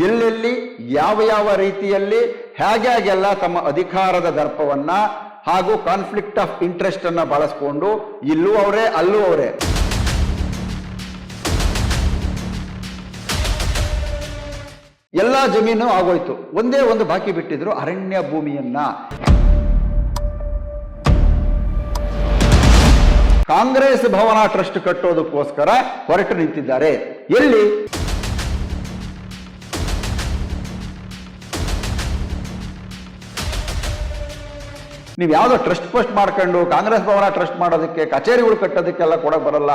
ಎಲ್ಲೆಲ್ಲಿ, ಯಾವ ಯಾವ ರೀತಿಯಲ್ಲಿ, ಹೇಗೆ ಹೇಗೆಲ್ಲ ತಮ್ಮ ಅಧಿಕಾರದ ದರ್ಪವನ್ನ ಹಾಗೂ ಕಾನ್ಫ್ಲಿಕ್ಟ್ ಆಫ್ ಇಂಟ್ರೆಸ್ಟ್ ಅನ್ನ ಬಳಸ್ಕೊಂಡು ಇಲ್ಲೂ ಅವರೇ, ಅಲ್ಲೂ ಅವರೇ. ಎಲ್ಲ ಜಮೀನು ಆಗೋಯ್ತು. ಒಂದೇ ಒಂದು ಬಾಕಿ ಬಿಟ್ಟಿದ್ರು ಅರಣ್ಯ ಭೂಮಿಯನ್ನ. ಕಾಂಗ್ರೆಸ್ ಭವನ ಟ್ರಸ್ಟ್ ಕಟ್ಟೋದಕ್ಕೋಸ್ಕರ ಹೊರಟು ನಿಂತಿದ್ದಾರೆ. ಎಲ್ಲಿ? ನೀವು ಯಾವುದೋ ಟ್ರಸ್ಟ್ ಪೋಸ್ಟ್ ಮಾಡ್ಕೊಂಡು ಕಾಂಗ್ರೆಸ್ ಭವನ ಟ್ರಸ್ಟ್ ಮಾಡೋದಕ್ಕೆ, ಕಚೇರಿಗಳು ಕಟ್ಟೋದಕ್ಕೆಲ್ಲ ಕೊಡಕ್ ಬರಲ್ಲ.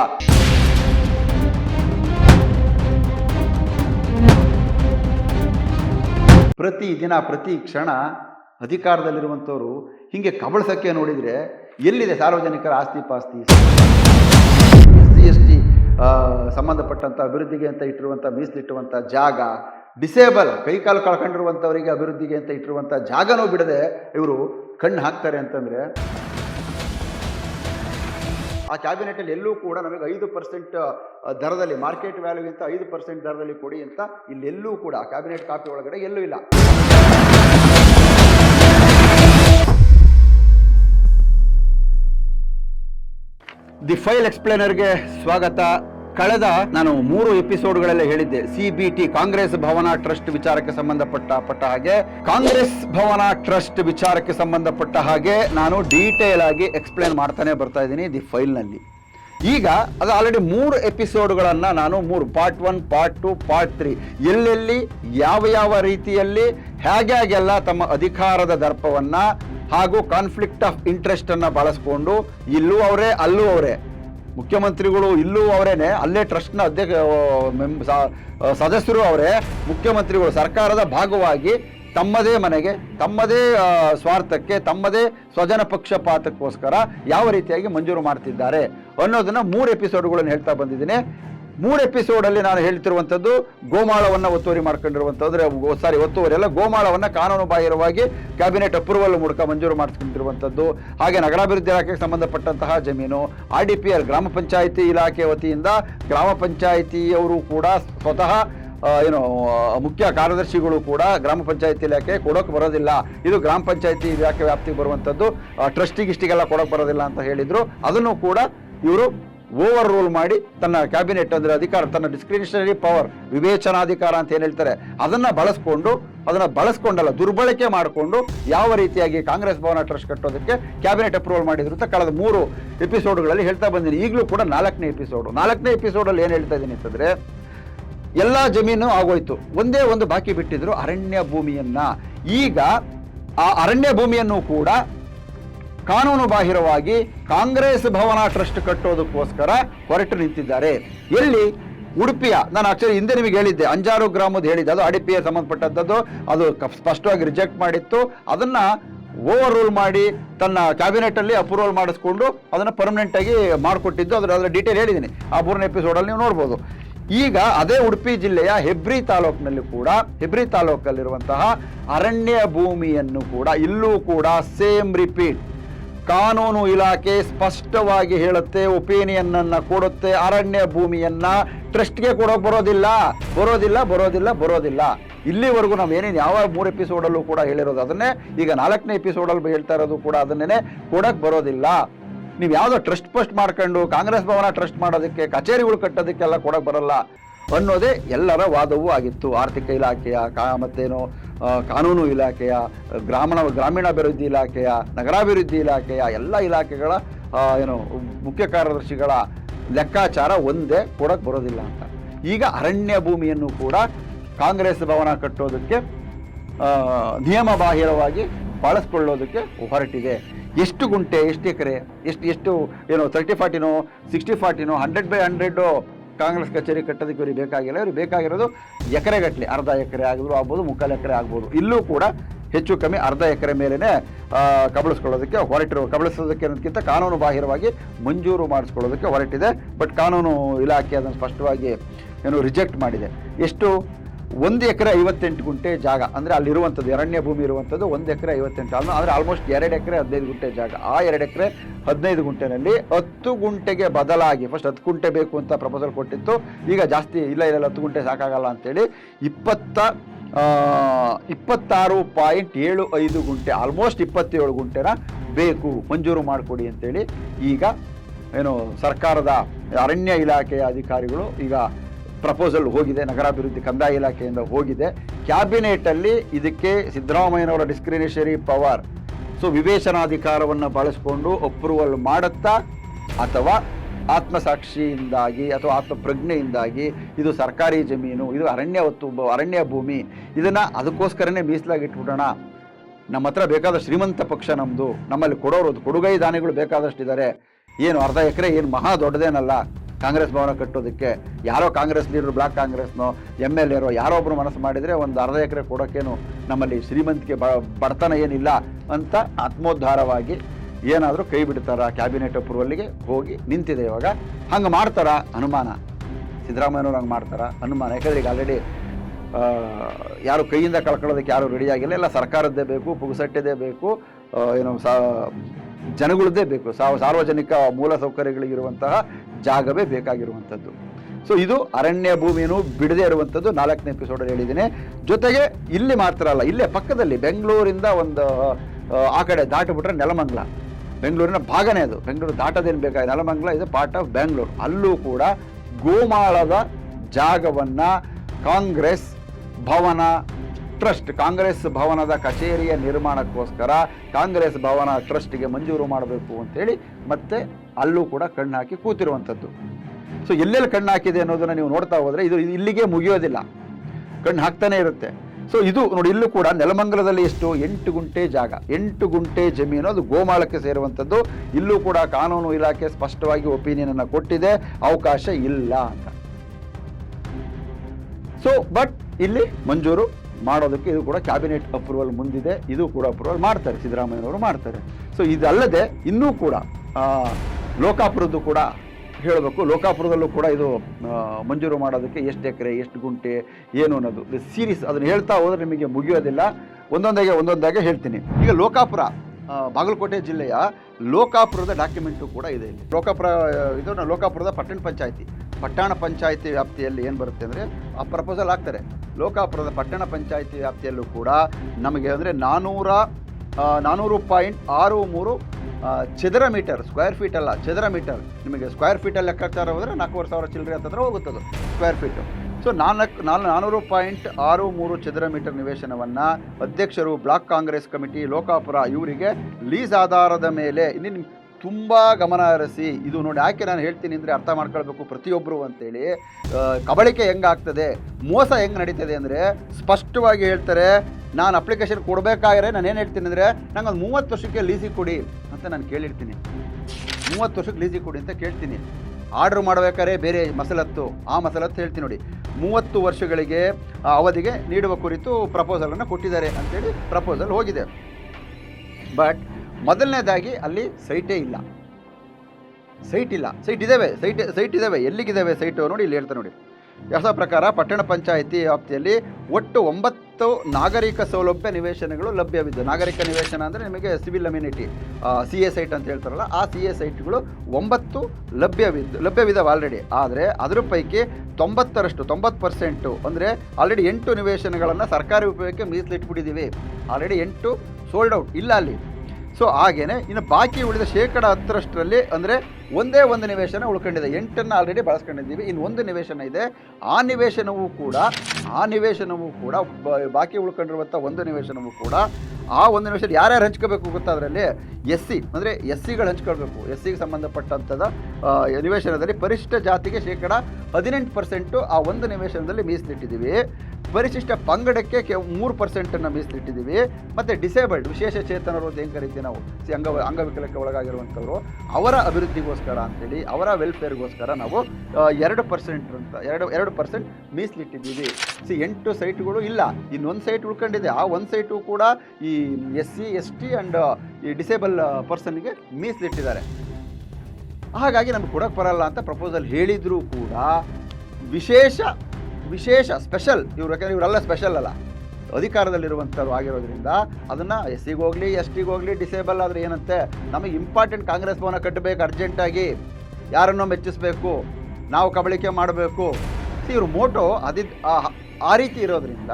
ಪ್ರತಿ ದಿನ, ಪ್ರತಿ ಕ್ಷಣ ಅಧಿಕಾರದಲ್ಲಿರುವಂಥವ್ರು ಹೀಗೆ ಕಬಳಸಕ್ಕೆ ನೋಡಿದರೆ ಎಲ್ಲಿದೆ ಸಾರ್ವಜನಿಕರ ಆಸ್ತಿ ಪಾಸ್ತಿ? ಎಸ್ ಸಿ ಎಸ್ ಟಿ ಸಂಬಂಧಪಟ್ಟಂಥ ಅಭಿವೃದ್ಧಿಗೆ ಅಂತ ಇಟ್ಟಿರುವಂಥ, ಮೀಸಲಿಟ್ಟುವಂಥ ಜಾಗ ಡಿಸೇಬಲ್ ಕೈಕಾಲು ಕಳ್ಕೊಂಡಿರುವಂಥವರಿಗೆ ಅಭಿವೃದ್ಧಿಗೆ ಅಂತ ಇಟ್ಟಿರುವಂಥ ಜಾಗನೂ ಬಿಡದೆ ಇವರು ಕಣ್ಣು ಹಾಕ್ತಾರೆ ಅಂತಂದರೆ, ಆ ಕ್ಯಾಬಿನೆಟಲ್ಲಿ ಎಲ್ಲೂ ಕೂಡ ನಮಗೆ ಐದು ಪರ್ಸೆಂಟ್ ದರದಲ್ಲಿ ಮಾರ್ಕೆಟ್ ವ್ಯಾಲ್ಯೂಗಿಂತ ಐದು ಪರ್ಸೆಂಟ್ ದರದಲ್ಲಿ ಕೊಡಿ ಅಂತ ಇಲ್ಲೆಲ್ಲೂ ಕೂಡ ಕ್ಯಾಬಿನೆಟ್ ಕಾಪಿ ಒಳಗಡೆ ಎಲ್ಲೂ ಇಲ್ಲ. ದಿ ಫೈಲ್ ಎಕ್ಸ್ಪ್ಲೇನರ್ಗೆ ಸ್ವಾಗತ. ಕಳೆದ ನಾನು ಮೂರು ಎಪಿಸೋಡ್ಗಳಲ್ಲಿ ಹೇಳಿದ್ದೆ, ಸಿ ಕಾಂಗ್ರೆಸ್ ಭವನ ಟ್ರಸ್ಟ್ ವಿಚಾರಕ್ಕೆ ಸಂಬಂಧಪಟ್ಟ, ಪಟ್ಟ ಹಾಗೆ. ಕಾಂಗ್ರೆಸ್ ಭವನ ಟ್ರಸ್ಟ್ ವಿಚಾರಕ್ಕೆ ಸಂಬಂಧಪಟ್ಟ ಹಾಗೆ ನಾನು ಡೀಟೇಲ್ ಆಗಿ ಎಕ್ಸ್ಪ್ಲೇನ್ ಮಾಡ್ತಾನೆ ಬರ್ತಾ ಇದ್ದೀನಿ ದಿ ಫೈಲ್ನಲ್ಲಿ. ಈಗ ಅದು ಆಲ್ರೆಡಿ ಮೂರು ಎಪಿಸೋಡ್ಗಳನ್ನು ನಾನು ಮೂರು, part one, part two, part three, ಎಲ್ಲೆಲ್ಲಿ, ಯಾವ ಯಾವ ರೀತಿಯಲ್ಲಿ, ಹೇಗೆ ಹೇಗೆಲ್ಲ ತಮ್ಮ ಅಧಿಕಾರದ ದರ್ಪವನ್ನ ಹಾಗೂ ಕಾನ್ಫ್ಲಿಕ್ಟ್ ಆಫ್ ಇಂಟ್ರೆಸ್ಟನ್ನು ಬಳಸ್ಕೊಂಡು, ಇಲ್ಲೂ ಅವರೇ, ಅಲ್ಲೂ ಅವರೇ ಮುಖ್ಯಮಂತ್ರಿಗಳು ಇಲ್ಲೂ ಅವರೇನೆ, ಅಲ್ಲೇ ಟ್ರಸ್ಟ್ನ ಅಧ್ಯಕ್ಷ ಸದಸ್ಯರು ಅವರೇ. ಮುಖ್ಯಮಂತ್ರಿಗಳು ಸರ್ಕಾರದ ಭಾಗವಾಗಿ ತಮ್ಮದೇ ಮನೆಗೆ, ತಮ್ಮದೇ ಸ್ವಾರ್ಥಕ್ಕೆ, ತಮ್ಮದೇ ಸ್ವಜನ ಪಕ್ಷಪಾತಕ್ಕೋಸ್ಕರ ಯಾವ ರೀತಿಯಾಗಿ ಮಂಜೂರು ಮಾಡ್ತಿದ್ದಾರೆ ಅನ್ನೋದನ್ನ ಮೂರು ಎಪಿಸೋಡ್ಗಳನ್ನು ಹೇಳ್ತಾ ಬಂದಿದ್ದೀನಿ. ಮೂರು ಎಪಿಸೋಡಲ್ಲಿ ನಾನು ಹೇಳ್ತಿರುವಂಥದ್ದು ಗೋಮಾಳವನ್ನು ಒತ್ತುವರಿ ಮಾಡ್ಕೊಂಡಿರುವಂಥದ್ದು. ಸಾರಿ ಒತ್ತುವರಿ ಅಲ್ಲ, ಗೋಮಾಳವನ್ನು ಕಾನೂನು ಬಾಹಿರವಾಗಿ ಕ್ಯಾಬಿನೆಟ್ ಅಪ್ರೂವಲ್ ಮೂಲಕ ಮಂಜೂರು ಮಾಡಿಸ್ಕೊಂಡಿರುವಂಥದ್ದು. ಹಾಗೆ ನಗರಾಭಿವೃದ್ಧಿ ಇಲಾಖೆಗೆ ಸಂಬಂಧಪಟ್ಟಂತಹ ಜಮೀನು, ಆರ್ ಡಿ ಪಿ ಆರ್ ಗ್ರಾಮ ಪಂಚಾಯಿತಿ ಇಲಾಖೆ ವತಿಯಿಂದ ಗ್ರಾಮ ಪಂಚಾಯಿತಿಯವರು ಕೂಡ ಸ್ವತಃ ಏನು ಮುಖ್ಯ ಕಾರ್ಯದರ್ಶಿಗಳು ಕೂಡ ಗ್ರಾಮ ಪಂಚಾಯತಿ ಇಲಾಖೆ ಕೊಡೋಕೆ ಬರೋದಿಲ್ಲ. ಇದು ಗ್ರಾಮ ಪಂಚಾಯತಿ ಇಲಾಖೆ ವ್ಯಾಪ್ತಿಗೆ ಬರುವಂಥದ್ದು. ಟ್ರಸ್ಟಿಗಿಷ್ಟಿಗೆಲ್ಲ ಕೊಡೋಕೆ ಬರೋದಿಲ್ಲ ಅಂತ ಹೇಳಿದರು. ಅದನ್ನು ಕೂಡ ಇವರು ಓವರ್ ರೂಲ್ ಮಾಡಿ ತನ್ನ ಕ್ಯಾಬಿನೆಟ್ ಅಂದರೆ ಅಧಿಕಾರ, ತನ್ನ ಡಿಸ್ಕ್ರಿಮಿನೇಷನರಿ ಪವರ್ ವಿವೇಚನಾಧಿಕಾರ ಅಂತ ಏನು ಹೇಳ್ತಾರೆ, ಅದನ್ನು ಬಳಸ್ಕೊಂಡು, ಅದನ್ನು ಬಳಸ್ಕೊಂಡಲ್ಲ, ದುರ್ಬಳಕೆ ಮಾಡಿಕೊಂಡು ಯಾವ ರೀತಿಯಾಗಿ ಕಾಂಗ್ರೆಸ್ ಭವನ ಟ್ರಸ್ಟ್ ಕಟ್ಟೋದಕ್ಕೆ ಕ್ಯಾಬಿನೆಟ್ ಅಪ್ರೂವಲ್ ಮಾಡಿದ್ರು ಅಂತ ಕಳೆದ ಮೂರು ಎಪಿಸೋಡ್ಗಳಲ್ಲಿ ಹೇಳ್ತಾ ಬಂದಿದ್ದೀನಿ. ಈಗಲೂ ಕೂಡ ನಾಲ್ಕನೇ ಎಪಿಸೋಡು ನಾಲ್ಕನೇ ಎಪಿಸೋಡಲ್ಲಿ ಏನು ಹೇಳ್ತಾ ಇದ್ದೀನಿ ಅಂತಂದರೆ, ಎಲ್ಲ ಜಮೀನು ಆಗೋಯ್ತು. ಒಂದೇ ಒಂದು ಬಾಕಿ ಬಿಟ್ಟಿದ್ರು ಅರಣ್ಯ ಭೂಮಿಯನ್ನು. ಈಗ ಆ ಅರಣ್ಯ ಭೂಮಿಯನ್ನು ಕೂಡ ಕಾನೂನು ಬಾಹಿರವಾಗಿ ಕಾಂಗ್ರೆಸ್ ಭವನ ಟ್ರಸ್ಟ್ ಕಟ್ಟೋದಕ್ಕೋಸ್ಕರ ಹೊರಟು ನಿಂತಿದ್ದಾರೆ. ಎಲ್ಲಿ? ಉಡುಪಿಯ. ನಾನು ಆಕ್ಚುಲಿ ಹಿಂದೆ ನಿಮಗೆ ಹೇಳಿದ್ದೆ. ಅಂಜಾರು ಗ್ರಾಮದ ಹೇಳಿದ್ದೆ. ಅದು ಅಡಿಪಿಯ ಸಂಬಂಧಪಟ್ಟಂಥದ್ದು ಅದು ಸ್ಪಷ್ಟವಾಗಿ ರಿಜೆಕ್ಟ್ ಮಾಡಿತ್ತು. ಅದನ್ನು ಓವರ್ ರೂಲ್ ಮಾಡಿ ತನ್ನ ಕ್ಯಾಬಿನೆಟ್ ಅಲ್ಲಿ ಅಪ್ರೂವಲ್ ಮಾಡಿಸ್ಕೊಂಡು ಅದನ್ನು ಪರ್ಮನೆಂಟ್ ಆಗಿ ಮಾಡಿಕೊಟ್ಟಿದ್ದು. ಅದರ ಅದರ ಡೀಟೇಲ್ ಹೇಳಿದ್ದೀನಿ. ಆ ಮೂರನೇ ಎಪಿಸೋಡಲ್ಲಿ ನೀವು ನೋಡ್ಬೋದು. ಈಗ ಅದೇ ಉಡುಪಿ ಜಿಲ್ಲೆಯ ಹೆಬ್ರಿ ತಾಲೂಕಿನಲ್ಲಿ ಕೂಡ ಹೆಬ್ರಿ ತಾಲೂಕಲ್ಲಿರುವಂತಹ ಅರಣ್ಯ ಭೂಮಿಯನ್ನು ಕೂಡ ಇಲ್ಲೂ ಕೂಡ ಸೇಮ್ ರಿಪೀಟ್ ಕಾನೂನು ಇಲಾಖೆ ಸ್ಪಷ್ಟವಾಗಿ ಹೇಳುತ್ತೆ, ಒಪಿನಿಯನ್ ಅನ್ನ ಕೊಡುತ್ತೆ, ಅರಣ್ಯ ಭೂಮಿಯನ್ನ. ಟ್ರಸ್ಟ್ಗೆ ಕೊಡೋಕೆ ಬರೋದಿಲ್ಲ. ಬರೋದಿಲ್ಲ ಬರೋದಿಲ್ಲ ಬರೋದಿಲ್ಲ. ಇಲ್ಲಿವರೆಗೂ ನಾವು ಏನೇನು ಯಾವ ಮೂರು ಎಪಿಸೋಡಲ್ಲೂ ಕೂಡ ಹೇಳಿರೋದು ಅದನ್ನೇ, ಈಗ ನಾಲ್ಕನೇ ಎಪಿಸೋಡಲ್ಲಿ ಹೇಳ್ತಾ ಇರೋದು ಕೂಡ ಅದನ್ನೇ ಕೊಡಕ್ಕೆ ಬರೋದಿಲ್ಲ. ನೀವು ಯಾವುದೋ ಟ್ರಸ್ಟ್ ಪಸ್ಟ್ ಮಾಡ್ಕೊಂಡು, ಕಾಂಗ್ರೆಸ್ ಭವನ ಟ್ರಸ್ಟ್ ಮಾಡೋದಕ್ಕೆ, ಕಚೇರಿಗಳು ಕಟ್ಟೋದಕ್ಕೆಲ್ಲ ಕೊಡಕ್ಕೆ ಬರಲ್ಲ. ಅನ್ನೋದೇ ಎಲ್ಲರ ವಾದವೂ ಆಗಿತ್ತು. ಆರ್ಥಿಕ ಇಲಾಖೆಯ, ಕಾ, ಮತ್ತೇನು ಕಾನೂನು ಇಲಾಖೆಯ, ಗ್ರಾಮೀಣ, ಗ್ರಾಮೀಣಾಭಿವೃದ್ಧಿ ಇಲಾಖೆಯ, ನಗರಾಭಿವೃದ್ಧಿ ಇಲಾಖೆಯ ಎಲ್ಲ ಇಲಾಖೆಗಳ ಏನು, ಮುಖ್ಯ ಕಾರ್ಯದರ್ಶಿಗಳ ಲೆಕ್ಕಾಚಾರ ಒಂದೇ ಕೊಡಕ್ಕೆ ಬರೋದಿಲ್ಲ ಅಂತ. ಈಗ ಅರಣ್ಯ ಭೂಮಿಯನ್ನು ಕೂಡ ಕಾಂಗ್ರೆಸ್ ಭವನ ಕಟ್ಟೋದಕ್ಕೆ ನಿಯಮಬಾಹಿರವಾಗಿ ನಿಯಮ ಬಾಹಿರವಾಗಿ ಬಳಸ್ಕೊಳ್ಳೋದಕ್ಕೆ ಹೊರಟಿದೆ ಎಷ್ಟು ಗುಂಟೆ, ಎಷ್ಟು ಎಕರೆ, ಎಷ್ಟು ಎಷ್ಟು, ಏನು ತರ್ಟಿ ಫಾರ್ಟಿನೋ ಸಿಕ್ಸ್ಟಿ ಫಾರ್ಟಿನೋ ಹಂಡ್ರೆಡ್ ಬೈ ಹಂಡ್ರೆಡು ಕಾಂಗ್ರೆಸ್ ಕಚೇರಿ ಕಟ್ಟೋದಕ್ಕೆ ಇವ್ರಿಗೆ ಬೇಕಾಗಿಲ್ಲ. ಇವ್ರಿಗೆ ಬೇಕಾಗಿರೋದು ಎಕರೆಗಟ್ಟಲೆ ಅರ್ಧ ಎಕರೆ ಆಗಿದ್ರು ಆಗ್ಬೋದು, ಮುಕ್ಕಾಲು ಎಕರೆ ಆಗ್ಬೋದು. ಇಲ್ಲೂ ಕೂಡ ಹೆಚ್ಚು ಕಮ್ಮಿ ಅರ್ಧ ಎಕರೆ ಮೇಲೇ ಕಬಳಿಸ್ಕೊಳ್ಳೋದಕ್ಕೆ ಹೊರಟಿರುವ, ಕಬಳಿಸೋದಕ್ಕೆ ಅನ್ನೋದಕ್ಕಿಂತ ಕಾನೂನು ಬಾಹಿರವಾಗಿ ಮಂಜೂರು ಮಾಡಿಸ್ಕೊಳ್ಳೋದಕ್ಕೆ ಹೊರಟಿದೆ. ಬಟ್ ಕಾನೂನು ಇಲಾಖೆ ಅದನ್ನು ಸ್ಪಷ್ಟವಾಗಿ ಏನು ರಿಜೆಕ್ಟ್ ಮಾಡಿದೆ. ಎಷ್ಟು ಒಂದು ಎಕರೆ ಐವತ್ತೆಂಟು ಗುಂಟೆ ಜಾಗ, ಅಂದರೆ ಅಲ್ಲಿರುವಂಥದ್ದು, ಅರಣ್ಯ ಭೂಮಿ ಇರುವಂಥದ್ದು ಒಂದು ಎಕರೆ ಐವತ್ತೆಂಟು ಅಲ್ಲ ಅಂದರೆ ಆಲ್ಮೋಸ್ಟ್ ಎರಡು ಎಕರೆ ಹದಿನೈದು ಗುಂಟೆ ಜಾಗ. ಆ ಎರಡು ಎಕರೆ ಹದಿನೈದು ಗುಂಟೆನಲ್ಲಿ ಹತ್ತು ಗುಂಟೆಗೆ ಬದಲಾಗಿ ಫಸ್ಟ್ ಹತ್ತು ಗುಂಟೆ ಬೇಕು ಅಂತ ಪ್ರಪೋಸಲ್ ಕೊಟ್ಟಿತ್ತು. ಈಗ ಜಾಸ್ತಿ ಇಲ್ಲ ಇಲ್ಲ ಹತ್ತು ಗುಂಟೆ ಸಾಕಾಗಲ್ಲ ಅಂತೇಳಿ ಇಪ್ಪತ್ತ ಇಪ್ಪತ್ತಾರು ಪಾಯಿಂಟ್ ಏಳು ಐದು ಗುಂಟೆ ಆಲ್ಮೋಸ್ಟ್ ಇಪ್ಪತ್ತೇಳು ಗುಂಟೆನ ಬೇಕು, ಮಂಜೂರು ಮಾಡಿಕೊಡಿ ಅಂತೇಳಿ ಈಗ ಏನು ಸರ್ಕಾರದ ಅರಣ್ಯ ಇಲಾಖೆಯ ಅಧಿಕಾರಿಗಳು ಈಗ ಪ್ರಪೋಸಲ್ ಹೋಗಿದೆ, ನಗರಾಭಿವೃದ್ಧಿ ಕಂದಾಯ ಇಲಾಖೆಯಿಂದ ಹೋಗಿದೆ. ಕ್ಯಾಬಿನೆಟಲ್ಲಿ ಇದಕ್ಕೆ ಸಿದ್ದರಾಮಯ್ಯನವರ ಡಿಸ್ಕ್ರಿಮಿನೇಷರಿ ಪವರ್ ಸೊ ವಿವೇಚನಾಧಿಕಾರವನ್ನು ಬಳಸಿಕೊಂಡು ಅಪ್ರೂವಲ್ ಮಾಡುತ್ತಾ, ಅಥವಾ ಆತ್ಮಸಾಕ್ಷಿಯಿಂದಾಗಿ ಅಥವಾ ಆತ್ಮಪ್ರಜ್ಞೆಯಿಂದಾಗಿ ಇದು ಸರ್ಕಾರಿ ಜಮೀನು, ಇದು ಅರಣ್ಯ ಒತ್ತು, ಅರಣ್ಯ ಭೂಮಿ, ಇದನ್ನು ಅದಕ್ಕೋಸ್ಕರನೇ ಮೀಸಲಾಗಿಟ್ಬಿಡೋಣ. ನಮ್ಮ ಹತ್ರ ಬೇಕಾದ ಶ್ರೀಮಂತ ಪಕ್ಷ ನಮ್ಮದು ನಮ್ಮಲ್ಲಿ ಕೊಡೋರು ಕೊಡುಗೈ ದಾನಿಗಳು ಬೇಕಾದಷ್ಟಿದ್ದಾರೆ. ಏನು ಅರ್ಧ ಎಕರೆ, ಏನು ಮಹಾ ದೊಡ್ಡದೇನಲ್ಲ. ಕಾಂಗ್ರೆಸ್ ಭವನ ಕಟ್ಟೋದಕ್ಕೆ ಯಾರೋ ಕಾಂಗ್ರೆಸ್ ಲೀಡರ್, ಬ್ಲಾಕ್ ಕಾಂಗ್ರೆಸ್ನೋ ಎಂ ಎಲ್ ಎರೋ ಯಾರೋ ಒಬ್ಬರು ಮನಸ್ಸು ಮಾಡಿದರೆ ಒಂದು ಅರ್ಧ ಎಕರೆ ಕೊಡೋಕ್ಕೇನು ನಮ್ಮಲ್ಲಿ ಶ್ರೀಮಂತಿಕೆ ಬ, ಬಡತನ ಏನಿಲ್ಲ ಅಂತ ಆತ್ಮೋದ್ಧಾರವಾಗಿ ಏನಾದರೂ ಕೈ ಬಿಡ್ತಾರ ಕ್ಯಾಬಿನೆಟ್ ಅಪ್ರೂವಲ್ಲಿಗೆ ಹೋಗಿ ನಿಂತಿದೆ ಇವಾಗ. ಹಂಗೆ ಮಾಡ್ತಾರ? ಅನುಮಾನ. ಸಿದ್ದರಾಮಯ್ಯನವ್ರು ಹಂಗೆ ಮಾಡ್ತಾರ? ಅನುಮಾನ. ಯಾಕಂದ್ರೆ ಈಗ ಆಲ್ರೆಡಿ ಯಾರು ಕೈಯಿಂದ ಕಳ್ಕೊಳ್ಳೋದಕ್ಕೆ ಯಾರು ರೆಡಿ ಆಗಿಲ್ಲ. ಎಲ್ಲ ಸರ್ಕಾರದ್ದೇ ಬೇಕು, ಪುಗುಸಟ್ಟೆದೇ ಬೇಕು. ಏನು ಸಾ ಜನಗಳದ್ದೇ ಬೇಕು. ಸಾರ್ವಜನಿಕ ಮೂಲ ಸೌಕರ್ಯಗಳಿಗಿರುವಂತಹ ಜಾಗವೇ ಬೇಕಾಗಿರುವಂಥದ್ದು. ಸೊ ಇದು ಅರಣ್ಯ ಭೂಮಿಯನ್ನು ಬಿಡದೇ ಇರುವಂಥದ್ದು ನಾಲ್ಕನೇ ಎಪಿಸೋಡಲ್ಲಿ ಹೇಳಿದ್ದೀನಿ. ಜೊತೆಗೆ ಇಲ್ಲಿ ಮಾತ್ರ ಅಲ್ಲ, ಇಲ್ಲೇ ಪಕ್ಕದಲ್ಲಿ ಬೆಂಗಳೂರಿಂದ ಒಂದು, ಆ ಕಡೆ ದಾಟಿಬಿಟ್ರೆ ನೆಲಮಂಗ್ಲ. ಬೆಂಗಳೂರಿನ ಭಾಗನೇ ಅದು. ಬೆಂಗಳೂರು ದಾಟೋದೇನು ಬೇಕಾಗಿದೆ? ನೆಲಮಂಗಲ ಇದು ಪಾರ್ಟ್ ಆಫ್ ಬೆಂಗಳೂರು ಅಲ್ಲೂ ಕೂಡ ಗೋಮಾಳದ ಜಾಗವನ್ನು ಕಾಂಗ್ರೆಸ್ ಭವನ ಟ್ರಸ್ಟ್, ಕಾಂಗ್ರೆಸ್ ಭವನದ ಕಚೇರಿಯ ನಿರ್ಮಾಣಕ್ಕೋಸ್ಕರ ಕಾಂಗ್ರೆಸ್ ಭವನ ಟ್ರಸ್ಟ್ಗೆ ಮಂಜೂರು ಮಾಡಬೇಕು ಅಂತೇಳಿ ಮತ್ತೆ ಅಲ್ಲೂ ಕೂಡ ಕಣ್ಣು ಹಾಕಿ ಕೂತಿರುವಂಥದ್ದು. ಸೊ ಎಲ್ಲೆಲ್ಲಿ ಕಣ್ಣು ಹಾಕಿದೆ ಅನ್ನೋದನ್ನು ನೀವು ನೋಡ್ತಾ ಹೋದರೆ ಇದು ಇಲ್ಲಿಗೆ ಮುಗಿಯೋದಿಲ್ಲ. ಕಣ್ಣು ಹಾಕ್ತಾನೆ ಇರುತ್ತೆ. ಸೊ ಇದು ನೋಡಿ, ಇಲ್ಲೂ ಕೂಡ ನೆಲಮಂಗಲದಲ್ಲಿ ಎಷ್ಟು? ಎಂಟು ಗುಂಟೆ ಜಾಗ. ಎಂಟು ಗುಂಟೆ ಜಮೀನು, ಅದು ಗೋಮಾಳಕ್ಕೆ ಸೇರುವಂಥದ್ದು. ಇಲ್ಲೂ ಕೂಡ ಕಾನೂನು ಇಲಾಖೆ ಸ್ಪಷ್ಟವಾಗಿ ಒಪಿನಿಯನನ್ನು ಕೊಟ್ಟಿದೆ. ಅವಕಾಶ ಇಲ್ಲ ಅಂತ. ಸೊ ಬಟ್ ಇಲ್ಲಿ ಮಂಜೂರು ಮಾಡೋದಕ್ಕೆ ಇದು ಕೂಡ ಕ್ಯಾಬಿನೆಟ್ ಅಪ್ರೂವಲ್ ಮುಂದಿದೆ. ಇದು ಕೂಡ ಅಪ್ರೂವಲ್ ಮಾಡ್ತಾರೆ, ಸಿದ್ದರಾಮಯ್ಯನವರು ಮಾಡ್ತಾರೆ. ಸೊ ಇದಲ್ಲದೆ ಇನ್ನೂ ಕೂಡ ಲೋಕಾಪುರದ್ದು ಕೂಡ ಹೇಳಬೇಕು. ಲೋಕಾಪುರದಲ್ಲೂ ಕೂಡ ಇದು ಮಂಜೂರು ಮಾಡೋದಕ್ಕೆ ಎಷ್ಟು ಎಕರೆ, ಎಷ್ಟು ಗುಂಟೆ, ಏನು ಅನ್ನೋದು. ಸೀರೀಸ್ ಅದನ್ನು ಹೇಳ್ತಾ ಹೋದರೆ ನಿಮಗೆ ಮುಗಿಯೋದಿಲ್ಲ. ಒಂದೊಂದಾಗೆ ಒಂದೊಂದಾಗೆ ಹೇಳ್ತೀನಿ. ಈಗ ಲೋಕಾಪುರ ಬಾಗಲಕೋಟೆ ಜಿಲ್ಲೆಯ ಲೋಕಾಪುರದ ಡಾಕ್ಯುಮೆಂಟು ಕೂಡ ಇದೆ ಲೋಕಾಪುರ ಇದು ಲೋಕಾಪುರದ ಪಟ್ಟಣ ಪಂಚಾಯತಿ. ಪಟ್ಟಣ ಪಂಚಾಯಿತಿ ವ್ಯಾಪ್ತಿಯಲ್ಲಿ ಏನು ಬರುತ್ತೆ ಅಂದರೆ ಆ ಪ್ರಪೋಸಲ್ ಹಾಕ್ತಾರೆ ಲೋಕಾಪುರದ ಪಟ್ಟಣ ಪಂಚಾಯಿತಿ ವ್ಯಾಪ್ತಿಯಲ್ಲೂ ಕೂಡ ನಮಗೆ ಅಂದರೆ ನಾನ್ನೂರ ನಾನ್ನೂರು ಪಾಯಿಂಟ್ ಆರು ಮೂರು ಚದರ ಮೀಟರ್ ಸ್ಕ್ವೇರ್ ಫೀಟ್ ಅಲ್ಲ, ಚದರ ಮೀಟರ್ ನಿಮಗೆ ಸ್ಕ್ವೇರ್ ಫೀಟಲ್ಲಿ ಲೆಕ್ಕಾಚಾರ ಹೋದರೆ ನಾಲ್ಕೂವರೆ ಸಾವಿರ ಚಿಲ್ಲರೆ ಅಂತಂದ್ರೆ ಹೋಗುತ್ತದೆ ಸ್ಕ್ವೇರ್ ಫೀಟು ಸೊ ನಾಲ್ಕು, ನಾಲ್ ನಾನ್ನೂರು ಪಾಯಿಂಟ್ ಆರು ಮೂರು ಚದರ ಮೀಟರ್ ನಿವೇಶನವನ್ನು ಅಧ್ಯಕ್ಷರು ಬ್ಲಾಕ್ ಕಾಂಗ್ರೆಸ್ ಕಮಿಟಿ, ಲೋಕಾಪುರ ಇವರಿಗೆ ಲೀಸ್ ಆಧಾರದ ಮೇಲೆ, ಇನ್ನು ತುಂಬ ಗಮನ ಹರಿಸಿ, ಇದು ನೋಡಿ ಯಾಕೆ ನಾನು ಹೇಳ್ತೀನಿ ಅಂದರೆ ಅರ್ಥ ಮಾಡ್ಕೊಳ್ಬೇಕು ಪ್ರತಿಯೊಬ್ಬರು ಅಂತೇಳಿ. ಕಬಳಿಕೆ ಹೆಂಗಾಗ್ತದೆ, ಮೋಸ ಹೆಂಗೆ ನಡೀತದೆ ಅಂದರೆ ಸ್ಪಷ್ಟವಾಗಿ ಹೇಳ್ತಾರೆ, ನಾನು ಅಪ್ಲಿಕೇಶನ್ ಕೊಡಬೇಕಾದ್ರೆ ನಾನು ಏನು ಹೇಳ್ತೀನಿ ಅಂದರೆ ನಂಗೆ ಒಂದು ಮೂವತ್ತು ವರ್ಷಕ್ಕೆ ಲೀಸಿಗೆ ಕೊಡಿ ಅಂತ ನಾನು ಕೇಳಿರ್ತೀನಿ. ಮೂವತ್ತು ವರ್ಷಕ್ಕೆ ಲೀಸಿಗೆ ಕೊಡಿ ಅಂತ ಕೇಳ್ತೀನಿ. ಆರ್ಡ್ರ್ ಮಾಡಬೇಕಾದ್ರೆ ಬೇರೆ ಮಸಲತ್ತು, ಆ ಮಸಲತ್ತು ಹೇಳ್ತೀನಿ ನೋಡಿ. ಮೂವತ್ತು ವರ್ಷಗಳಿಗೆ ಅವಧಿಗೆ ನೀಡುವ ಕುರಿತು ಪ್ರಪೋಸಲನ್ನು ಕೊಟ್ಟಿದ್ದಾರೆ ಅಂತೇಳಿ ಪ್ರಪೋಸಲ್ ಹೋಗಿದೆ. ಬಟ್ ಮೊದಲನೇದಾಗಿ ಅಲ್ಲಿ ಸೈಟೇ ಇಲ್ಲ. ಸೈಟ್ ಇಲ್ಲ. ಸೈಟ್ ಇದ್ದಾವೆ ಸೈಟ್ ಸೈಟ್ ಇದ್ದಾವೆ ಎಲ್ಲಿಗಿದ್ದಾವೆ ಸೈಟು ನೋಡಿ ಇಲ್ಲಿ ಹೇಳ್ತಾರೆ ನೋಡಿ. ಯಾವ ಪ್ರಕಾರ ಪಟ್ಟಣ ಪಂಚಾಯಿತಿ ವ್ಯಾಪ್ತಿಯಲ್ಲಿ ಒಟ್ಟು ಒಂಬತ್ತು ನಾಗರಿಕ ಸೌಲಭ್ಯ ನಿವೇಶನಗಳು ಲಭ್ಯವಿದ್ದು. ನಾಗರಿಕ ನಿವೇಶನ ಅಂದರೆ ನಿಮಗೆ civil amenity C A site ಅಂತ ಹೇಳ್ತಾರಲ್ಲ, ಆ ಸಿ ಎ ಸೈಟ್ಗಳು ಒಂಬತ್ತು ಲಭ್ಯವಿದ್ದು ಲಭ್ಯವಿದ್ದಾವೆ ಆಲ್ರೆಡಿ ಆದರೆ ಅದರ ಪೈಕಿ ತೊಂಬತ್ತರಷ್ಟು, ತೊಂಬತ್ತು ಪರ್ಸೆಂಟು ಅಂದರೆ ಆಲ್ರೆಡಿ ಎಂಟು ನಿವೇಶನಗಳನ್ನು ಸರ್ಕಾರಿ ಉಪಯೋಗಕ್ಕೆ ಮೀಸಲಿಟ್ಬಿಟ್ಟಿದ್ದೀವಿ ಆಲ್ರೆಡಿ ಎಂಟು ಸೋಲ್ಡ್ ಔಟ್ ಇಲ್ಲ ಅಲ್ಲಿ. ಸೊ ಹಾಗೇನೆ, ಇನ್ನು ಬಾಕಿ ಉಳಿದ ಶೇಕಡ ಹತ್ತರಷ್ಟರಲ್ಲಿ ಅಂದರೆ ಒಂದೇ ಒಂದು ನಿವೇಶನ ಉಳ್ಕೊಂಡಿದೆ. ಎಂಟನ್ನು ಆಲ್ರೆಡಿ ಬಳಸ್ಕೊಂಡಿದ್ದೀವಿ. ಇನ್ನು ಒಂದು ನಿವೇಶನ ಇದೆ. ಆ ನಿವೇಶನವೂ ಕೂಡ, ಆ ನಿವೇಶನವೂ ಕೂಡ ಬಾಕಿ ಉಳ್ಕೊಂಡಿರುವಂಥ ಒಂದು ನಿವೇಶನವೂ ಕೂಡ, ಆ ಒಂದು ನಿವೇಶನ ಯಾರ್ಯಾರು ಹಂಚ್ಕೋಬೇಕು ಗೊತ್ತಾ ಅದರಲ್ಲಿ? ಎಸ್ ಸಿ ಅಂದರೆ ಎಸ್ ಸಿಗಳು ಹಂಚ್ಕೊಳ್ಬೇಕು. ಎಸ್ ಸಿಗೆ ಸಂಬಂಧಪಟ್ಟಂಥದ ನಿವೇಶನದಲ್ಲಿ ಪರಿಶಿಷ್ಟ ಜಾತಿಗೆ ಶೇಕಡ ಹದಿನೆಂಟು ಪರ್ಸೆಂಟು ಆ ಒಂದು ನಿವೇಶನದಲ್ಲಿ ಮೀಸಲಿಟ್ಟಿದ್ದೀವಿ. ಪರಿಶಿಷ್ಟ ಪಂಗಡಕ್ಕೆ ಮೂರು ಪರ್ಸೆಂಟನ್ನು ಮೀಸಲಿಟ್ಟಿದ್ದೀವಿ. ಮತ್ತು ಡಿಸೇಬಲ್ಡ್ ವಿಶೇಷ ಚೇತನರು ಅಂತ ಹೆಂಗೆ ಕರಿತೀವಿ ನಾವು? ಅಂಗ, ಅಂಗವಿಕಲಕ್ಕೆ ಒಳಗಾಗಿರುವಂಥವ್ರು, ಅವರ ಅಭಿವೃದ್ಧಿಗೋಸ್ಕರ ಅಂತೇಳಿ, ಅವರ ವೆಲ್ಫೇರ್ಗೋಸ್ಕರ ನಾವು ಎರಡು ಪರ್ಸೆಂಟ್ ಅಂತ, ಎರಡು ಎರಡು ಪರ್ಸೆಂಟ್ ಮೀಸಲಿಟ್ಟಿದ್ದೀವಿ. ಸಿ ಎಂಟು ಸೈಟ್ಗಳು ಇಲ್ಲ. ಇನ್ನೊಂದು ಸೈಟ್ ಉಳ್ಕೊಂಡಿದೆ. ಆ ಒಂದು ಸೈಟು ಕೂಡ ಈ S C S T and ಈ ಡಿಸೇಬಲ್ ಪರ್ಸನ್ಗೆ ಮೀಸಲಿಟ್ಟಿದ್ದಾರೆ. ಹಾಗಾಗಿ ನಮ್ಗೆ ಕೊಡೋಕ್ಕೆ ಬರಲ್ಲ ಅಂತ ಪ್ರಪೋಸಲ್ ಹೇಳಿದರೂ ಕೂಡ ವಿಶೇಷ ವಿಶೇಷ ಸ್ಪೆಷಲ್ ಇವ್ರು ಯಾಕಂದ್ರೆ ಇವರೆಲ್ಲ ಸ್ಪೆಷಲ್ ಅಲ್ಲ. ಅಧಿಕಾರದಲ್ಲಿರುವಂಥವ್ರು ಆಗಿರೋದ್ರಿಂದ ಅದನ್ನು ಎಸ್ ಸಿಗೆ ಹೋಗಲಿ ಎಸ್ ಟಿಗೆ ಹೋಗಲಿ ಡಿಸೇಬಲ್ ಆದರೆ ಏನಂತೆ? ನಮಗೆ ಇಂಪಾರ್ಟೆಂಟ್ ಕಾಂಗ್ರೆಸ್ ಭವನ ಕಟ್ಟಬೇಕು ಅರ್ಜೆಂಟಾಗಿ ಯಾರನ್ನೋ ಮೆಚ್ಚಿಸಬೇಕು, ನಾವು ಕಬಳಿಕೆ ಮಾಡಬೇಕು. ಇವ್ರ ಮೋಟೋ ಅದಿದ್ ಆ ರೀತಿ ಇರೋದ್ರಿಂದ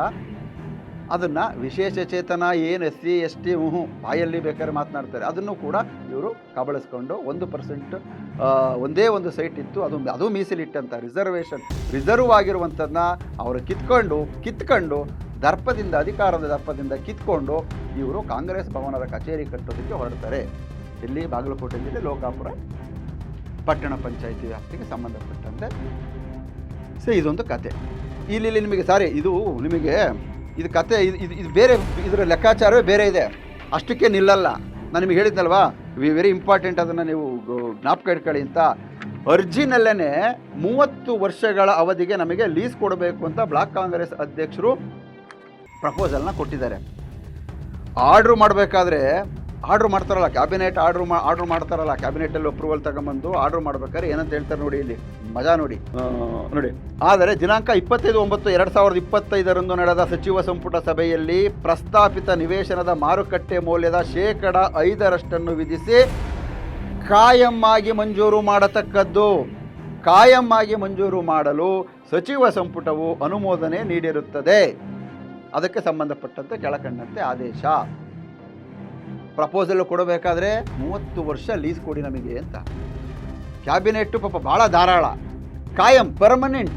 ಅದನ್ನು ವಿಶೇಷ ಚೇತನ, ಏನು ಎಸ್ ಸಿ, ಎಸ್ ಟಿ ಹ್ಞೂ ಬಾಯಲ್ಲಿ ಬೇಕಾದ್ರೆ ಮಾತನಾಡ್ತಾರೆ. ಅದನ್ನು ಕೂಡ ಇವರು ಕಬಳಿಸ್ಕೊಂಡು ಒಂದು ಪರ್ಸೆಂಟ್ ಒಂದೇ ಒಂದು ಸೈಟ್ ಇತ್ತು. ಅದು ಅದು ಮೀಸಲಿಟ್ಟಂಥ ರಿಸರ್ವೇಷನ್ ರಿಸರ್ವ್ ಆಗಿರುವಂಥದ್ದನ್ನ ಅವರು ಕಿತ್ಕೊಂಡು ಕಿತ್ಕೊಂಡು, ದರ್ಪದಿಂದ, ಅಧಿಕಾರದ ದರ್ಪದಿಂದ ಕಿತ್ಕೊಂಡು ಇವರು ಕಾಂಗ್ರೆಸ್ ಭವನದ ಕಚೇರಿ ಕಟ್ಟೋದಕ್ಕೆ ಹೊರಡ್ತಾರೆ. ಇಲ್ಲಿ ಬಾಗಲಕೋಟೆ ಜಿಲ್ಲೆ ಲೋಕಾಪುರ ಪಟ್ಟಣ ಪಂಚಾಯಿತಿ ವ್ಯಾಪ್ತಿಗೆ ಸಂಬಂಧಪಟ್ಟಂತೆ. ಸೊ, ಇದೊಂದು ಕತೆ. ಇಲ್ಲಿ ಇಲ್ಲಿ ನಿಮಗೆ ಸಾರಿ ಇದು ನಿಮಗೆ ಇದು ಕತೆ, ಇದು ಇದು ಬೇರೆ, ಇದರ ಲೆಕ್ಕಾಚಾರವೇ ಬೇರೆ ಇದೆ. ಅಷ್ಟಕ್ಕೆ ನಿಲ್ಲಲ್ಲ. ನಾನು ನಿಮಗೆ ಹೇಳಿದ್ನಲ್ವಾ? ವಿ ವೆರಿ ಇಂಪಾರ್ಟೆಂಟ್ ಅದನ್ನು ನೀವು ಜ್ಞಾಪಕ ಇಟ್ಕೊಳ್ಳಿ ಅಂತ. ಅರ್ಜಿನಲ್ಲೇ ಮೂವತ್ತು ವರ್ಷಗಳ ಅವಧಿಗೆ ನಮಗೆ ಲೀಸ್ ಕೊಡಬೇಕು ಅಂತ ಬ್ಲಾಕ್ ಕಾಂಗ್ರೆಸ್ ಅಧ್ಯಕ್ಷರು ಪ್ರಪೋಸಲ್ನ ಕೊಟ್ಟಿದ್ದಾರೆ. ಆರ್ಡ್ರ್ ಮಾಡಬೇಕಾದ್ರೆ ಆರ್ಡ್ರ್ ಮಾಡ್ತಾರಲ್ಲ ಕ್ಯಾಬಿನೆಟ್ ಆರ್ಡ್ರ್ ಮಾ ಆರ್ಡ್ರ್ ಮಾಡ್ತಾರಲ್ಲ ಕ್ಯಾಬಿನೆಟಲ್ಲಿ ಅಪ್ರೂವಲ್ ತಗೊಂಬಂದು ಆರ್ಡ್ರ್ ಮಾಡ್ಬೇಕಾದ್ರೆ ಏನಂತ ಹೇಳ್ತಾರೆ ನೋಡಿ ಇಲ್ಲಿ ಮಜಾ ನೋಡಿ. ನೋಡಿ ಆದರೆ ದಿನಾಂಕ ಇಪ್ಪತ್ತೈದು ಒಂಬತ್ತು ಎರಡು ಸಾವಿರದ ಇಪ್ಪತ್ತೈದರಂದು ನಡೆದ ಸಚಿವ ಸಂಪುಟ ಸಭೆಯಲ್ಲಿ ಪ್ರಸ್ತಾಪಿತ ನಿವೇಶನದ ಮಾರುಕಟ್ಟೆ ಮೌಲ್ಯದ ಶೇಕಡ ಐದರಷ್ಟನ್ನು ವಿಧಿಸಿ ಕಾಯಮ್ಮಾಗಿ ಆಗಿ ಮಂಜೂರು ಮಾಡತಕ್ಕದ್ದು. ಕಾಯಮ್ಮಾಗಿ ಆಗಿ ಮಂಜೂರು ಮಾಡಲು ಸಚಿವ ಸಂಪುಟವು ಅನುಮೋದನೆ ನೀಡಿರುತ್ತದೆ. ಅದಕ್ಕೆ ಸಂಬಂಧಪಟ್ಟಂತೆ ಕೆಳಕಂಡಂತೆ ಆದೇಶ. ಪ್ರಪೋಸಲ್ ಕೊಡಬೇಕಾದ್ರೆ ಮೂವತ್ತು ವರ್ಷ ಲೀಸ್ ಕೊಡಿ ನಮಗೆ ಅಂತ. ಕ್ಯಾಬಿನೆಟ್ಟು ಪಾಪ ಭಾಳ ಧಾರಾಳ. ಕಾಯಂ ಪರ್ಮನೆಂಟ್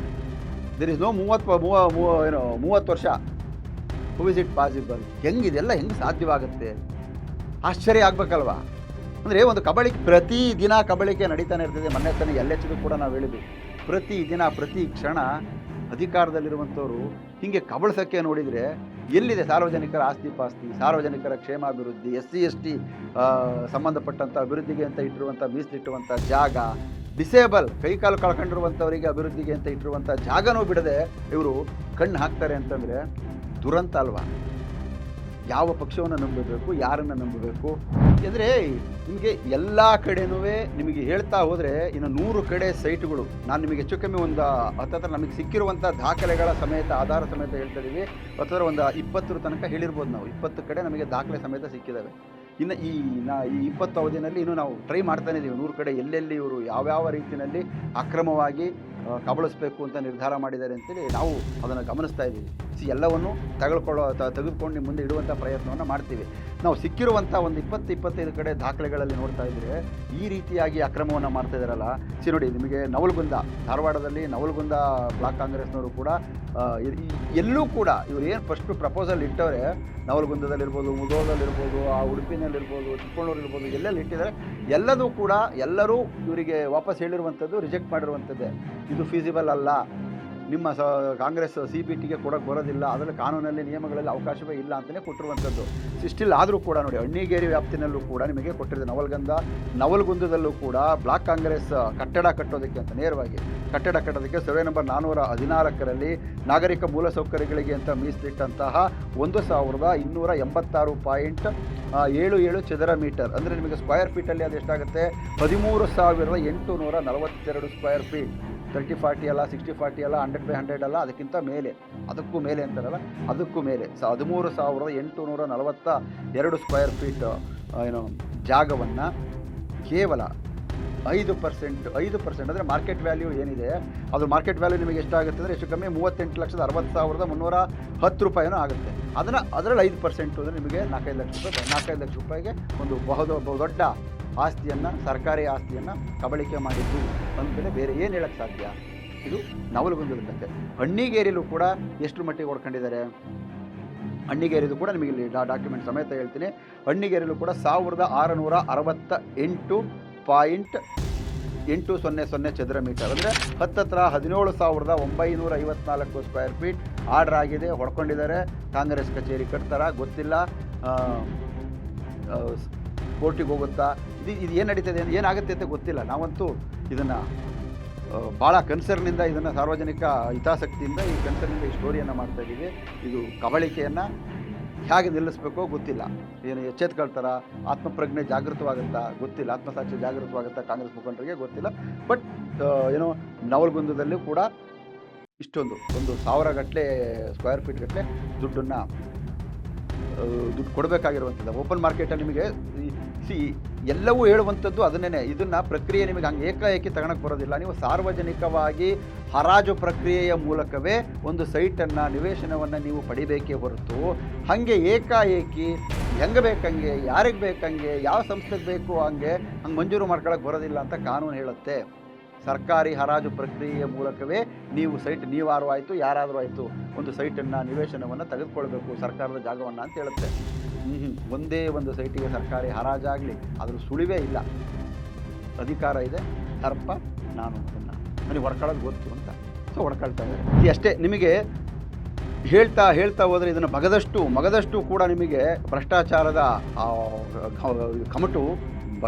ದಿರ್ ಇಸ್ ನೋ ಮೂವತ್ತು ಏನೋ ಮೂವ, ಏನು, ಮೂವತ್ತು ವರ್ಷ. ಹೂ ಇಸ್ ಇಟ್ ಪಾಸಿಬಲ್ ಹೆಂಗಿದೆಲ್ಲ ಹೆಂಗೆ ಸಾಧ್ಯವಾಗುತ್ತೆ? ಆಶ್ಚರ್ಯ ಆಗ್ಬೇಕಲ್ವಾ? ಅಂದರೆ ಒಂದು ಕಬಳಿ, ಪ್ರತಿ ದಿನ ಕಬಳಿಕೆ ನಡೀತಾನೆ ಇರ್ತದೆ. ಮೊನ್ನೆ ತಾನೆ ಎಲ್ ಎಚ್ ಕೂಡ ನಾವು ಹೇಳಿದ್ವಿ. ಪ್ರತಿ ದಿನ, ಪ್ರತಿ ಕ್ಷಣ ಅಧಿಕಾರದಲ್ಲಿರುವಂಥವ್ರು ಹೀಗೆ ಕಬಳಿಸೋಕ್ಕೆ ನೋಡಿದರೆ ಎಲ್ಲಿದೆ ಸಾರ್ವಜನಿಕರ ಆಸ್ತಿ ಪಾಸ್ತಿ, ಸಾರ್ವಜನಿಕರ ಕ್ಷೇಮಾಭಿವೃದ್ಧಿ, ಎಸ್ ಸಿ, ಎಸ್ ಟಿ ಸಂಬಂಧಪಟ್ಟಂಥ ಅಭಿವೃದ್ಧಿಗೆ ಅಂತ ಇಟ್ಟಿರುವಂಥ ಮೀಸಲಿಟ್ಟುವಂಥ ಜಾಗ ಡಿಸೇಬಲ್ ಕೈಕಾಲು ಕಳ್ಕೊಂಡಿರುವಂಥವರಿಗೆ ಅಭಿವೃದ್ಧಿಗೆ ಅಂತ ಇಟ್ಟಿರುವಂಥ ಜಾಗನೂ ಬಿಡದೆ ಇವರು ಕಣ್ಣು ಹಾಕ್ತಾರೆ ಅಂತಂದರೆ ದುರಂತ ಅಲ್ವಾ? ಯಾವ ಪಕ್ಷವನ್ನು ನಂಬಬೇಕು, ಯಾರನ್ನು ನಂಬಬೇಕು. ಅಂದರೆ ನಿಮಗೆ ಎಲ್ಲ ಕಡೆನೂ ನಿಮಗೆ ಹೇಳ್ತಾ ಹೋದರೆ ಇನ್ನು ನೂರು ಕಡೆ ಸೈಟ್ಗಳು, ನಾನು ನಿಮಗೆ ಹೆಚ್ಚು ಕಮ್ಮಿ ಒಂದು ಹತ್ತತ್ರ ನಮಗೆ ಸಿಕ್ಕಿರುವಂಥ ದಾಖಲೆಗಳ ಸಮೇತ, ಆಧಾರ ಸಮೇತ ಹೇಳ್ತಾ ಇದ್ದೀವಿ ಹತ್ತತ್ರ ಒಂದು ಇಪ್ಪತ್ತರ ತನಕ ಹೇಳಿರ್ಬೋದು ನಾವು. ಇಪ್ಪತ್ತು ಕಡೆ ನಮಗೆ ದಾಖಲೆ ಸಮೇತ ಸಿಕ್ಕಿದ್ದಾವೆ ಇನ್ನು ಈ ನಾ ಈ ಇಪ್ಪತ್ತು ಅವಧಿನಲ್ಲಿ ಇನ್ನೂ ನಾವು ಟ್ರೈ ಮಾಡ್ತಾನೆ ಇದ್ದೀವಿ ನೂರು ಕಡೆ ಎಲ್ಲೆಲ್ಲಿ ಇವರು, ಯಾವ್ಯಾವ ರೀತಿಯಲ್ಲಿ ಅಕ್ರಮವಾಗಿ ಕಬಳಿಸ್ಬೇಕು ಅಂತ ನಿರ್ಧಾರ ಮಾಡಿದ್ದಾರೆ ಅಂತೇಳಿ ನಾವು ಅದನ್ನು ಗಮನಿಸ್ತಾ ಇದ್ದೀವಿ. ಸಿ, ಎಲ್ಲವನ್ನು ತಗೊಳ್ಕೊಳ್ಳೋ ತೆಗೆದುಕೊಂಡು ಮುಂದೆ ಇಡುವಂಥ ಪ್ರಯತ್ನವನ್ನು ಮಾಡ್ತೀವಿ. ನಾವು ಸಿಕ್ಕಿರುವಂಥ ಒಂದು ಇಪ್ಪತ್ತು, ಇಪ್ಪತ್ತೈದು ಕಡೆ ದಾಖಲೆಗಳಲ್ಲಿ ನೋಡ್ತಾ ಇದ್ದರೆ ಈ ರೀತಿಯಾಗಿ ಅಕ್ರಮವನ್ನು ಮಾಡ್ತಾ ಇದ್ದಾರಲ್ಲ ಸಿ, ನೋಡಿ, ನಿಮಗೆ ನವಲಗುಂದ, ಧಾರವಾಡದಲ್ಲಿ ನವಲಗುಂದ ಬ್ಲಾಕ್ ಕಾಂಗ್ರೆಸ್ನವರು ಕೂಡ ಎಲ್ಲೂ ಕೂಡ ಇವರು ಏನು ಫಸ್ಟು ಪ್ರಪೋಸಲ್ ಇಟ್ಟವ್ರೆ, ನವಲಗುಂದದಲ್ಲಿರ್ಬೋದು ಮುಧೋಳದಲ್ಲಿರ್ಬೋದು ಆ ಉಡುಪಿನಲ್ಲಿರ್ಬೋದು, ಚಿಕ್ಕಮಗಳೂರಲ್ಲಿರ್ಬೋದು, ಎಲ್ಲೆಲ್ಲಿ ಇಟ್ಟಿದ್ದಾರೆ ಎಲ್ಲದೂ ಕೂಡ ಎಲ್ಲರೂ ಇವರಿಗೆ ವಾಪಸ್ ಹೇಳಿರುವಂಥದ್ದು ರಿಜೆಕ್ಟ್ ಮಾಡಿರುವಂಥದ್ದೇ. ಇದು ಫೀಸಿಬಲ್ ಅಲ್ಲ. ನಿಮ್ಮ ಸ, ಕಾಂಗ್ರೆಸ್ ಸಿ ಬಿ ಟಿಗೆ ಕೊಡೋಕ್ಕೆ ಬರೋದಿಲ್ಲ, ಅದರಲ್ಲಿ ಕಾನೂನಲ್ಲಿ ನಿಯಮಗಳಲ್ಲಿ ಅವಕಾಶವೇ ಇಲ್ಲ ಅಂತಲೇ ಕೊಟ್ಟಿರುವಂಥದ್ದು. ಸಿಸ್ಟಿಲ್ ಆದರೂ ಕೂಡ ನೋಡಿ, ಅಣ್ಣಿಗೇರಿ ವ್ಯಾಪ್ತಿನಲ್ಲೂ ಕೂಡ ನಿಮಗೆ ಕೊಟ್ಟಿರೋದು ನವಲ್ಗಂಧ, ನವಲ್ಗುಂದದಲ್ಲೂ ಕೂಡ ಬ್ಲಾಕ್ ಕಾಂಗ್ರೆಸ್ ಕಟ್ಟಡ ಕಟ್ಟೋದಕ್ಕೆ ಅಂತ ನೇರವಾಗಿ ಕಟ್ಟಡ ಕಟ್ಟೋದಕ್ಕೆ ಸರ್ವೆ ನಂಬರ್ ನಾನ್ನೂರ ಹದಿನಾಲ್ಕರಲ್ಲಿ ನಾಗರಿಕ ಮೂಲಸೌಕರ್ಯಗಳಿಗೆ ಅಂತ ಮೀಸಲಿಟ್ಟಂತಹ ಒಂದು ಸಾವಿರದ ಇನ್ನೂರ ಎಂಬತ್ತಾರು ಪಾಯಿಂಟ್ ಏಳು ಏಳು ಚದರ ಮೀಟರ್. ಅಂದರೆ ನಿಮಗೆ ಸ್ಕ್ವಯರ್ ಫೀಟಲ್ಲಿ ಅದು ಎಷ್ಟಾಗುತ್ತೆ? ಹದಿಮೂರು ಸಾವಿರದ ಎಂಟುನೂರ ನಲವತ್ತೆರಡು ಸ್ಕ್ವಯರ್ ಫೀಟ್ ತರ್ಟಿ ಫಾರ್ಟಿ ಅಲ್ಲ ಸಿಕ್ಸ್ಟಿ ಫಾರ್ಟಿ ಅಲ್ಲ ಹಂಡ್ರೆಡ್ ಬೈ ಹಂಡ್ರೆಡ್ ಅಲ್ಲ, ಅದಕ್ಕಿಂತ ಮೇಲೆ. ಅದಕ್ಕೂ ಮೇಲೆ ಅಂತಾರಲ್ಲ, ಅದಕ್ಕೂ ಮೇಲೆ. ಸೊ, ಹದಿಮೂರು ಸಾವಿರದ ಎಂಟು ನೂರ ನಲವತ್ತ ಎರಡು ಸ್ಕ್ವೇರ್ ಫೀಟ್ ಏನು, ಜಾಗವನ್ನು ಕೇವಲ ಐದು ಪರ್ಸೆಂಟ್ ಐದು ಪರ್ಸೆಂಟ್ ಅಂದರೆ ಮಾರ್ಕೆಟ್ ವ್ಯಾಲ್ಯೂ ಏನಿದೆ, ಅದು ಮಾರ್ಕೆಟ್ ವ್ಯಾಲ್ಯೂ ನಿಮಗೆ ಎಷ್ಟಾಗುತ್ತೆ ಅಂದರೆ ಎಷ್ಟು ಕಮ್ಮಿ ಮೂವತ್ತೆಂಟು ಲಕ್ಷದ ಅರವತ್ತು ಸಾವಿರದ ಮುನ್ನೂರ ಹತ್ತು ರೂಪಾಯಿನೂ ಆಗುತ್ತೆ. ಅದನ್ನು ಅದರಲ್ಲಿ ಐದು ಪರ್ಸೆಂಟು ಅಂದರೆ ನಿಮಗೆ ನಾಲ್ಕೈದು ಲಕ್ಷ ರೂಪಾಯಿ, ನಾಲ್ಕೈದು ಲಕ್ಷ ರೂಪಾಯಿಗೆ ಒಂದು ಬಹುದ ಬಹುದೊಡ್ಡ ಆಸ್ತಿಯನ್ನು, ಸರ್ಕಾರಿ ಆಸ್ತಿಯನ್ನು ಕಬಳಿಕೆ ಮಾಡಿದ್ದು ಅಂದಮೇಲೆ ಬೇರೆ ಏನು ಹೇಳೋಕ್ಕೆ ಸಾಧ್ಯ? ಇದು ನವಲಗುಂದದ ಬಂದಿರುತ್ತಂತೆ ಹಣ್ಣಿಗೇರಿಲೂ ಕೂಡ ಎಷ್ಟು ಮಟ್ಟಿಗೆ ಹೊಡ್ಕೊಂಡಿದ್ದಾರೆ? ಹಣ್ಣಿಗೇರಿದು ಕೂಡ ನಿಮಗೆ ಇಲ್ಲಿ ಡಾಕ್ಯುಮೆಂಟ್ ಸಮೇತ ಹೇಳ್ತೀನಿ. ಹಣ್ಣಿಗೇರಿಲೂ ಕೂಡ ಸಾವಿರದ ಆರುನೂರ ಅರವತ್ತ ಎಂಟು ಪಾಯಿಂಟ್ ಎಂಟು ಸೊನ್ನೆ ಸೊನ್ನೆ ಚದರ ಮೀಟರ್. ಅಂದರೆ ಹತ್ತತ್ರ ಹದಿನೇಳು ಸಾವಿರದ ಒಂಬೈನೂರ ಐವತ್ನಾಲ್ಕು ಸ್ಕ್ವೇರ್ ಫೀಟ್ ಆರ್ಡರ್ ಆಗಿದೆ, ಹೊಡ್ಕೊಂಡಿದ್ದಾರೆ. ಕಾಂಗ್ರೆಸ್ ಕಚೇರಿ ಕಟ್ತಾರ, ಗೊತ್ತಿಲ್ಲ. ಕೋರ್ಟಿಗೆ ಹೋಗುತ್ತಾ? ಇದು ಇದು ಏನು ನಡೀತದೆ ಏನಾಗುತ್ತೆ ಅಂತ ಗೊತ್ತಿಲ್ಲ. ನಾವಂತೂ ಇದನ್ನು ಭಾಳ ಕನ್ಸರ್ನಿಂದ ಇದನ್ನು ಸಾರ್ವಜನಿಕ ಹಿತಾಸಕ್ತಿಯಿಂದ ಈ ಕನ್ಸರ್ನಿಂದ ಈ ಸ್ಟೋರಿಯನ್ನು ಮಾಡ್ತಾ ಇದ್ದೀವಿ. ಇದು ಕಬಳಿಕೆಯನ್ನು ಹೇಗೆ ನಿಲ್ಲಿಸ್ಬೇಕೋ ಗೊತ್ತಿಲ್ಲ. ಏನು ಎಚ್ಚೆತ್ಕೊಳ್ತಾರ ಆತ್ಮಪ್ರಜ್ಞೆ ಜಾಗೃತವಾಗುತ್ತಾ ಗೊತ್ತಿಲ್ಲ. ಆತ್ಮಸಾಕ್ಷಿ ಜಾಗೃತವಾಗುತ್ತಾ ಕಾಂಗ್ರೆಸ್ ಮುಖಂಡರಿಗೆ ಗೊತ್ತಿಲ್ಲ. ಬಟ್ ಏನೋ ನವಲ್ಗುಂದದಲ್ಲಿ ಕೂಡ ಇಷ್ಟೊಂದು, ಒಂದು ಸಾವಿರ ಗಟ್ಟಲೆ ಸ್ಕ್ವೇರ್ ಫೀಟ್ ಗಟ್ಟಲೆ ದುಡ್ಡನ್ನು ದುಡ್ಡು ಕೊಡಬೇಕಾಗಿರುವಂಥದ್ದು. ಓಪನ್ ಮಾರ್ಕೆಟಲ್ಲಿ ನಿಮಗೆ ಸಿ, ಎಲ್ಲವೂ ಹೇಳುವಂಥದ್ದು ಅದನ್ನೇ ಇದನ್ನು ಪ್ರಕ್ರಿಯೆ ನಿಮಗೆ ಹಂಗೆ ಏಕಾಏಕಿ ತಗೊಳಕ್ಕೆ ಬರೋದಿಲ್ಲ. ನೀವು ಸಾರ್ವಜನಿಕವಾಗಿ ಹರಾಜು ಪ್ರಕ್ರಿಯೆಯ ಮೂಲಕವೇ ಒಂದು ಸೈಟನ್ನು ನಿವೇಶನವನ್ನು ನೀವು ಪಡಿಬೇಕೇ ಹೊರತು, ಹಾಗೆ ಏಕಾಏಕಿ ಹೆಂಗೆ ಬೇಕಂಗೆ, ಯಾರಿಗೆ ಬೇಕಂಗೆ, ಯಾವ ಸಂಸ್ಥೆಗೆ ಬೇಕು ಹಂಗೆ ಹಂಗೆ ಮಂಜೂರು ಮಾಡ್ಕೊಳಕ್ಕೆ ಬರೋದಿಲ್ಲ ಅಂತ ಕಾನೂನು ಹೇಳುತ್ತೆ. ಸರ್ಕಾರಿ ಹರಾಜು ಪ್ರಕ್ರಿಯೆಯ ಮೂಲಕವೇ ನೀವು ಸೈಟ್ ನೀವಾರು ಆಯಿತು, ಯಾರಾದರೂ ಆಯಿತು, ಒಂದು ಸೈಟನ್ನು, ನಿವೇಶನವನ್ನು ತೆಗೆದುಕೊಳ್ಬೇಕು ಸರ್ಕಾರದ ಜಾಗವನ್ನು ಅಂತ ಹೇಳುತ್ತೆ. ಒಂದೇ ಒಂದು ಸೈಟಿಗೆ ಸರ್ಕಾರಿ ಹರಾಜಾಗಲಿ ಅದ್ರ ಸುಳಿವೇ ಇಲ್ಲ. ಅಧಿಕಾರ ಇದೆ ಸರ್ಪ ನಾನು ಅದನ್ನು ನನಗೆ ಹೊಡ್ಕೊಳ್ಳೋದು ಗೊತ್ತು ಅಂತ. ಸೊ, ಹೊಡ್ಕೊಳ್ತಾ ಇದ್ದಾರೆ. ಅಷ್ಟೇ, ನಿಮಗೆ ಹೇಳ್ತಾ ಹೇಳ್ತಾ ಹೋದರೆ ಇದನ್ನು ಮಗದಷ್ಟು ಮಗದಷ್ಟು ಕೂಡ ನಿಮಗೆ ಭ್ರಷ್ಟಾಚಾರದ ಕಮಟು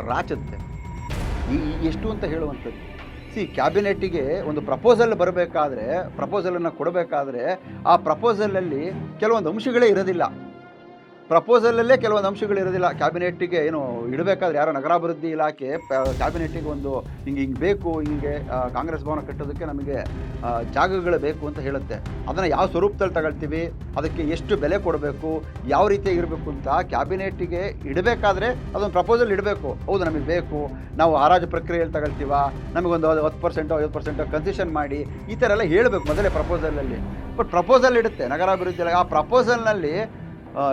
ರಾಚುತ್ತೆ. ಈ- ಎಷ್ಟು ಅಂತ ಹೇಳುವಂಥದ್ದು. ಸಿ ಕ್ಯಾಬಿನೆಟ್ಟಿಗೆ ಒಂದು ಪ್ರಪೋಸಲ್ ಬರಬೇಕಾದ್ರೆ ಪ್ರಪೋಸಲನ್ನು ಕೊಡಬೇಕಾದ್ರೆ ಆ ಪ್ರಪೋಸಲಲ್ಲಿ ಕೆಲವೊಂದು ಅಂಶಗಳೇ ಇರೋದಿಲ್ಲ. ಪ್ರಪೋಸಲಲ್ಲೇ ಕೆಲವೊಂದು ಅಂಶಗಳು ಇರೋದಿಲ್ಲ. ಕ್ಯಾಬಿನೆಟ್ಟಿಗೆ ಏನು ಇಡಬೇಕಾದ್ರೆ ಯಾರೋ ನಗರಾಭಿವೃದ್ಧಿ ಇಲಾಖೆ ಕ್ಯಾಬಿನೆಟ್ಟಿಗೆ ಒಂದು ಹಿಂಗೆ ಹಿಂಗೆ ಬೇಕು, ಹಿಂಗೆ ಕಾಂಗ್ರೆಸ್ ಭವನ ಕಟ್ಟೋದಕ್ಕೆ ನಮಗೆ ಜಾಗಗಳು ಬೇಕು ಅಂತ ಹೇಳುತ್ತೆ. ಅದನ್ನು ಯಾವ ಸ್ವರೂಪದಲ್ಲಿ ತಗೊಳ್ತೀವಿ? ಅದಕ್ಕೆ ಎಷ್ಟು ಬೆಲೆ ಕೊಡಬೇಕು? ಯಾವ ರೀತಿಯಾಗಿ ಇರಬೇಕು ಅಂತ ಕ್ಯಾಬಿನೆಟ್ಟಿಗೆ ಇಡಬೇಕಾದ್ರೆ ಅದೊಂದು ಪ್ರಪೋಸಲ್ ಇಡಬೇಕು. ಹೌದು, ನಮಗೆ ಬೇಕು. ನಾವು ಹರಾಜು ಪ್ರಕ್ರಿಯೆಯಲ್ಲಿ ತಗೊಳ್ತೀವ? ನಮಗೊಂದು ಹತ್ತು ಪರ್ಸೆಂಟು, ಐವತ್ತು ಪರ್ಸೆಂಟು ಕನ್ಸೆಷನ್ ಮಾಡಿ ಈ ಥರ ಎಲ್ಲ ಹೇಳಬೇಕು ಮೊದಲೇ ಪ್ರಪೋಸಲಲ್ಲಿ. ಬಟ್ ಪ್ರಪೋಸಲ್ ಇಡುತ್ತೆ ನಗರಾಭಿವೃದ್ಧಿ ಆ ಪ್ರಪೋಸಲ್ನಲ್ಲಿ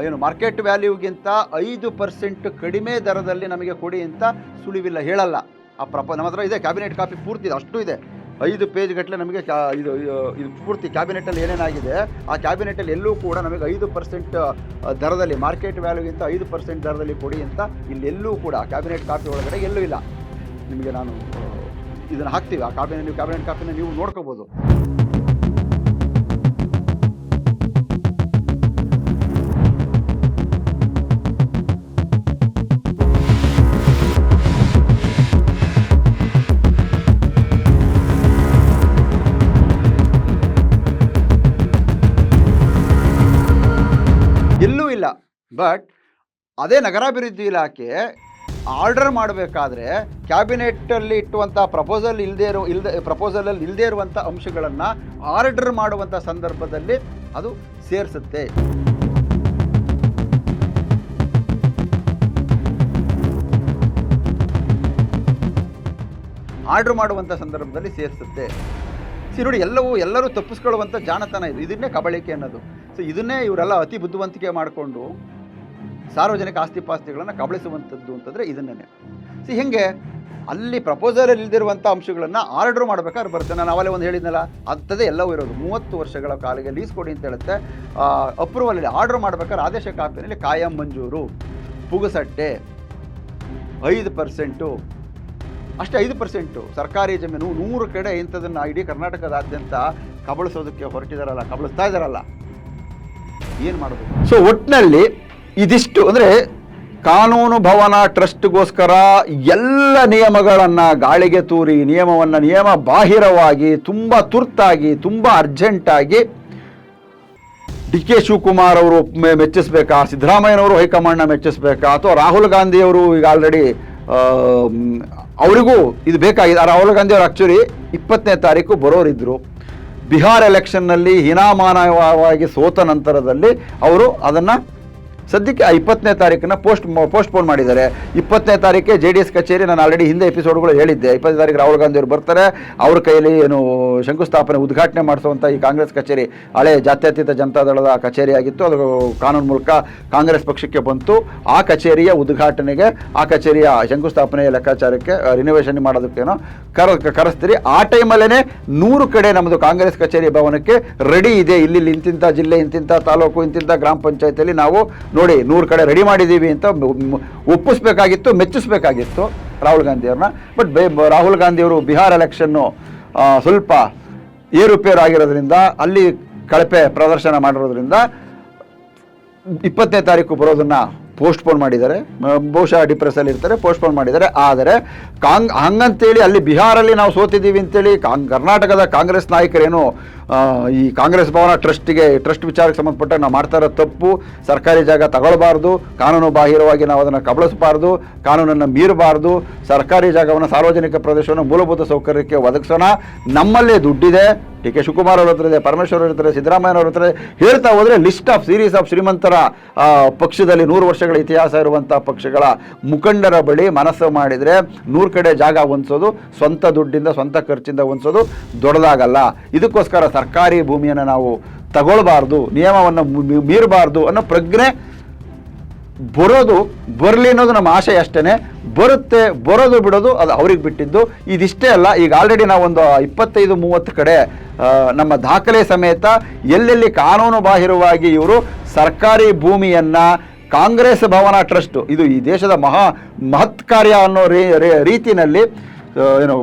ಏನು ಮಾರ್ಕೆಟ್ ವ್ಯಾಲ್ಯೂಗಿಂತ ಐದು ಪರ್ಸೆಂಟ್ ಕಡಿಮೆ ದರದಲ್ಲಿ ನಮಗೆ ಕೊಡಿ ಅಂತ ಸುಳಿವಿಲ್ಲ, ಹೇಳಲ್ಲ. ಆ ಪ್ರಪ, ನಮ್ಮ ಹತ್ರ ಇದೆ, ಕ್ಯಾಬಿನೆಟ್ ಕಾಪಿ ಪೂರ್ತಿ ಇದೆ, ಅಷ್ಟು ಇದೆ. ಐದು ಪೇಜ್ ಗಟ್ಟಲೆ ನಮಗೆ ಕ್ಯಾ, ಇದು, ಇದು- ಪೂರ್ತಿ ಕ್ಯಾಬಿನೆಟಲ್ಲಿ ಏನೇನಾಗಿದೆ ಆ ಕ್ಯಾಬಿನೆಟಲ್ಲಿ ಎಲ್ಲೂ ಕೂಡ ನಮಗೆ ಐದು ಪರ್ಸೆಂಟ್ ದರದಲ್ಲಿ, ಮಾರ್ಕೆಟ್ ವ್ಯಾಲ್ಯೂಗಿಂತ ಐದು ಪರ್ಸೆಂಟ್ ದರದಲ್ಲಿ ಕೊಡಿ ಅಂತ ಇಲ್ಲೆಲ್ಲೂ ಕೂಡ ಕ್ಯಾಬಿನೆಟ್ ಕಾಪಿ ಒಳಗಡೆ ಎಲ್ಲೂ ಇಲ್ಲ. ನಿಮಗೆ ನಾನು ಇದನ್ನು ಹಾಕ್ತೀವಿ, ಆ ಕಾಪಿನ ನೀವು ಕ್ಯಾಬಿನೆಟ್ ಕಾಪಿನ ನೀವು ನೋಡ್ಕೋಬೋದು. ಬಟ್ ಅದೇ ನಗರಾಭಿವೃದ್ಧಿ ಇಲಾಖೆ ಆರ್ಡರ್ ಮಾಡಬೇಕಾದ್ರೆ ಕ್ಯಾಬಿನೆಟ್ಟಲ್ಲಿ ಇಟ್ಟುವಂಥ ಪ್ರಪೋಸಲ್ ಇಲ್ಲದೇ ಇರೋ ಇಲ್ಲದೆ ಪ್ರಪೋಸಲಲ್ಲಿ ಇಲ್ಲದೇ ಇರುವಂಥ ಅಂಶಗಳನ್ನು ಆರ್ಡರ್ ಮಾಡುವಂಥ ಸಂದರ್ಭದಲ್ಲಿ ಅದು ಸೇರಿಸುತ್ತೆ. ಆರ್ಡರ್ ಮಾಡುವಂಥ ಸಂದರ್ಭದಲ್ಲಿ ಸೇರಿಸುತ್ತೆ. ಸಿ ನೋಡಿ ಎಲ್ಲವೂ ಎಲ್ಲರೂ ತಪ್ಪಿಸ್ಕೊಳ್ಳುವಂಥ ಜಾಣತನ ಇದು. ಇದನ್ನೇ ಕಬಳಿಕೆ ಅನ್ನೋದು. ಸೊ ಇದನ್ನೇ ಇವರೆಲ್ಲ ಅತಿ ಬುದ್ಧಿವಂತಿಕೆ ಮಾಡಿಕೊಂಡು ಸಾರ್ವಜನಿಕ ಆಸ್ತಿ ಪಾಸ್ತಿಗಳನ್ನು ಕಬಳಿಸುವಂಥದ್ದು ಅಂತಂದರೆ ಇದನ್ನೇ ಸಿ, ಹೆಂಗೆ ಅಲ್ಲಿ ಪ್ರಪೋಸಲ್ ಇಲ್ದಿರುವಂಥ ಅಂಶಗಳನ್ನು ಆರ್ಡರ್ ಮಾಡಬೇಕಾದ್ರೆ ಬರುತ್ತೆ. ನಾನು ಅವಲೇ ಒಂದು ಹೇಳಿದ್ನಲ್ಲ, ಅಂಥದ್ದೇ ಎಲ್ಲವೂ ಇರೋದು. ಮೂವತ್ತು ವರ್ಷಗಳ ಕಾಲಿಗೆ ಲೀಸ್ ಕೊಡಿ ಅಂತ ಹೇಳುತ್ತೆ. ಅಪ್ರೂವಲಲ್ಲಿ ಆರ್ಡರ್ ಮಾಡಬೇಕಾದ್ರೆ ಆದೇಶ ಕಾಪಿನಲ್ಲಿ ಕಾಯಂ ಮಂಜೂರು, ಪುಗಸಟ್ಟೆ, ಐದು ಪರ್ಸೆಂಟು ಅಷ್ಟೇ ಐದು ಪರ್ಸೆಂಟು ಸರ್ಕಾರಿ ಜಮೀನು ನೂರು ಕಡೆ ಇಂಥದನ್ನು ಇಡೀ ಕರ್ನಾಟಕದಾದ್ಯಂತ ಕಬಳಿಸೋದಕ್ಕೆ ಹೊರಟಿದಾರಲ್ಲ, ಕಬಳಿಸ್ತಾ ಇದ್ದಾರಲ್ಲ ಏನು ಮಾಡೋದು ಸೊ ಒಟ್ಟಿನಲ್ಲಿ ಇದಿಷ್ಟು ಅಂದರೆ ಕಾನೂನು ಭವನ ಟ್ರಸ್ಟ್ಗೋಸ್ಕರ ಎಲ್ಲ ನಿಯಮಗಳನ್ನು ಗಾಳಿಗೆ ತೂರಿ ನಿಯಮವನ್ನು ನಿಯಮ ಬಾಹಿರವಾಗಿ ತುಂಬ ತುರ್ತಾಗಿ, ತುಂಬ ಅರ್ಜೆಂಟಾಗಿ ಡಿ ಕೆ ಶಿವಕುಮಾರ್ ಅವರು ಮೆಚ್ಚಿಸ್ಬೇಕಾ, ಸಿದ್ದರಾಮಯ್ಯನವರು ಹೈಕಮಾಂಡ್ನ ಮೆಚ್ಚಿಸ್ಬೇಕಾ, ಅಥವಾ ರಾಹುಲ್ ಗಾಂಧಿ ಅವರು ಈಗ ಆಲ್ರೆಡಿ ಅವರಿಗೂ ಇದು ಬೇಕಾಗಿದೆ. ರಾಹುಲ್ ಗಾಂಧಿ ಅವರು ಆ್ಯಕ್ಚುಲಿ ಇಪ್ಪತ್ತನೇ ತಾರೀಕು ಬರೋರಿದ್ದರು ಬಿಹಾರ್ ಎಲೆಕ್ಷನ್ನಲ್ಲಿ ಹೀನಾಮಾನವಾಗಿ ಸೋತ ನಂತರದಲ್ಲಿ ಅವರು ಅದನ್ನು ಸದ್ಯಕ್ಕೆ ಆ ಇಪ್ಪತ್ತನೇ ತಾರೀಕನ್ನ ಪೋಸ್ಟ್ ಪೋಸ್ಟ್ಪೋನ್ ಮಾಡಿದ್ದಾರೆ. ಇಪ್ಪತ್ತನೇ ತಾರೀಕೆ ಜೆ ಡಿ ಎಸ್ ಕಚೇರಿ ನಾನು ಆಲ್ರೆಡಿ ಹಿಂದೆ ಎಪಿಸೋಡ್ಗಳು ಹೇಳಿದ್ದೆ. ಇಪ್ಪತ್ತನೇ ತಾರೀಕು ರಾಹುಲ್ ಗಾಂಧಿ ಅವರು ಬರ್ತಾರೆ. ಅವ್ರ ಕೈಯಲ್ಲಿ ಏನು ಶಂಕುಸ್ಥಾಪನೆ ಉದ್ಘಾಟನೆ ಮಾಡಿಸುವಂಥ ಈ ಕಾಂಗ್ರೆಸ್ ಕಚೇರಿ ಹಳೆ ಜಾತ್ಯತೀತ ಜನತಾದಳದ ಕಚೇರಿ ಆಗಿತ್ತು. ಅದು ಕಾನೂನು ಮೂಲಕ ಕಾಂಗ್ರೆಸ್ ಪಕ್ಷಕ್ಕೆ ಬಂತು. ಆ ಕಚೇರಿಯ ಉದ್ಘಾಟನೆಗೆ, ಆ ಕಚೇರಿಯ ಶಂಕುಸ್ಥಾಪನೆಯ ಲೆಕ್ಕಾಚಾರಕ್ಕೆ ರಿನೋವೇಷನ್ ಮಾಡೋದಕ್ಕೇನೋ ಕರ, ಕರೆಸ್ತೀರಿ. ಆ ಟೈಮಲ್ಲೇ ನೂರು ಕಡೆ ನಮ್ಮದು ಕಾಂಗ್ರೆಸ್ ಕಚೇರಿ ಭವನಕ್ಕೆ ರೆಡಿ ಇದೆ. ಇಲ್ಲಿ ಇಂತಿಂಥ ಜಿಲ್ಲೆ ಇಂತಿಂಥ ತಾಲೂಕು ಇಂತಿಂಥ ಗ್ರಾಮ ಪಂಚಾಯತಿಯಲ್ಲಿ ನಾವು ನೋಡಿ ನೂರು ಕಡೆ ರೆಡಿ ಮಾಡಿದ್ದೀವಿ ಅಂತ ಒಪ್ಪಿಸ್ಬೇಕಾಗಿತ್ತು, ಮೆಚ್ಚಿಸ್ಬೇಕಾಗಿತ್ತು ರಾಹುಲ್ ಗಾಂಧಿಯವ್ರನ್ನ ಬಟ್ ಬೇ ರಾಹುಲ್ ಗಾಂಧಿಯವರು ಬಿಹಾರ್ ಎಲೆಕ್ಷನ್ನು ಸ್ವಲ್ಪ ಏರುಪೇರು ಆಗಿರೋದ್ರಿಂದ ಅಲ್ಲಿ ಕಳಪೆ ಪ್ರದರ್ಶನ ಮಾಡಿರೋದ್ರಿಂದ ಇಪ್ಪತ್ತನೇ ತಾರೀಕು ಬರೋದನ್ನು ಪೋಸ್ಟ್ಪೋನ್ ಮಾಡಿದ್ದಾರೆ. ಬಹುಶಃ ಡಿಪ್ರೆಸ್ಸಲ್ಲಿ ಇರ್ತಾರೆ ಪೋಸ್ಟ್ಪೋನ್ ಮಾಡಿದ್ದಾರೆ. ಆದರೆ ಕಾಂಗ್ ಹಂಗಂತೇಳಿ ಅಲ್ಲಿ ಬಿಹಾರಲ್ಲಿ ನಾವು ಸೋತಿದ್ದೀವಿ ಅಂತೇಳಿ ಕಾಂಗ್ ಕರ್ನಾಟಕದ ಕಾಂಗ್ರೆಸ್ ನಾಯಕರೇನು ಈ ಕಾಂಗ್ರೆಸ್ ಭವನ ಟ್ರಸ್ಟಿಗೆ, ಟ್ರಸ್ಟ್ ವಿಚಾರಕ್ಕೆ ಸಂಬಂಧಪಟ್ಟ ನಾವು ಮಾಡ್ತಾ ಇರೋ ತಪ್ಪು ಸರ್ಕಾರಿ ಜಾಗ ತಗೊಳ್ಬಾರ್ದು, ಕಾನೂನು ಬಾಹಿರವಾಗಿ ನಾವು ಅದನ್ನು ಕಬಳಿಸಬಾರ್ದು, ಕಾನೂನನ್ನು ಮೀರಬಾರ್ದು, ಸರ್ಕಾರಿ ಜಾಗವನ್ನು ಸಾರ್ವಜನಿಕ ಪ್ರದೇಶವನ್ನು ಮೂಲಭೂತ ಸೌಕರ್ಯಕ್ಕೆ ಒದಗಿಸೋಣ ನಮ್ಮಲ್ಲೇ ದುಡ್ಡಿದೆ ಡಿ ಕೆ ಶಿವಕುಮಾರ್ ಅವ್ರ ಹತ್ರ ಇದೆ, ಪರಮೇಶ್ವರ್ ಅವ್ರ ಹತ್ರ ಸಿದ್ದರಾಮಯ್ಯ ಅವ್ರ ಹತ್ರ. ಹೇಳ್ತಾ ಹೋದರೆ ಲಿಸ್ಟ್ ಆಫ್ ಸೀರೀಸ್ ಆಫ್ ಶ್ರೀಮಂತರ ಪಕ್ಷದಲ್ಲಿ ನೂರು ವರ್ಷಗಳ ಇತಿಹಾಸ ಇರುವಂಥ ಪಕ್ಷಗಳ ಮುಖಂಡರ ಬಳಿ ಮನಸ್ಸು ಮಾಡಿದರೆ ನೂರು ಕಡೆ ಜಾಗ ಹೊಂದಿಸೋದು, ಸ್ವಂತ ದುಡ್ಡಿಂದ, ಸ್ವಂತ ಖರ್ಚಿಂದ ಹೊಂದಿಸೋದು ದೊಡ್ಡದಾಗಲ್ಲ ಇದಕ್ಕೋಸ್ಕರ ಸರ್ಕಾರಿ ಭೂಮಿಯನ್ನು ನಾವು ತಗೊಳ್ಬಾರ್ದು, ನಿಯಮವನ್ನು ಮೀರಬಾರ್ದು ಅನ್ನೋ ಪ್ರಜ್ಞೆ ಬರೋದು, ಬರಲಿ ಅನ್ನೋದು ನಮ್ಮ ಆಶೆ ಅಷ್ಟೇ ಬರುತ್ತೆ, ಬರೋದು ಬಿಡೋದು ಅದು ಅವ್ರಿಗೆ ಬಿಟ್ಟಿದ್ದು. ಇದಿಷ್ಟೇ ಅಲ್ಲ, ಈಗ ಆಲ್ರೆಡಿ ನಾವೊಂದು ಇಪ್ಪತ್ತೈದು, ಮೂವತ್ತು ಕಡೆ ನಮ್ಮ ದಾಖಲೆ ಸಮೇತ ಎಲ್ಲೆಲ್ಲಿ ಕಾನೂನು ಬಾಹಿರವಾಗಿ ಇವರು ಸರ್ಕಾರಿ ಭೂಮಿಯನ್ನು ಕಾಂಗ್ರೆಸ್ ಭವನ ಟ್ರಸ್ಟ್, ಇದು ಈ ದೇಶದ ಮಹಾ ಮಹತ್ಕಾರ್ಯ ಅನ್ನೋ ರೀತಿಯಲ್ಲಿ ಏನು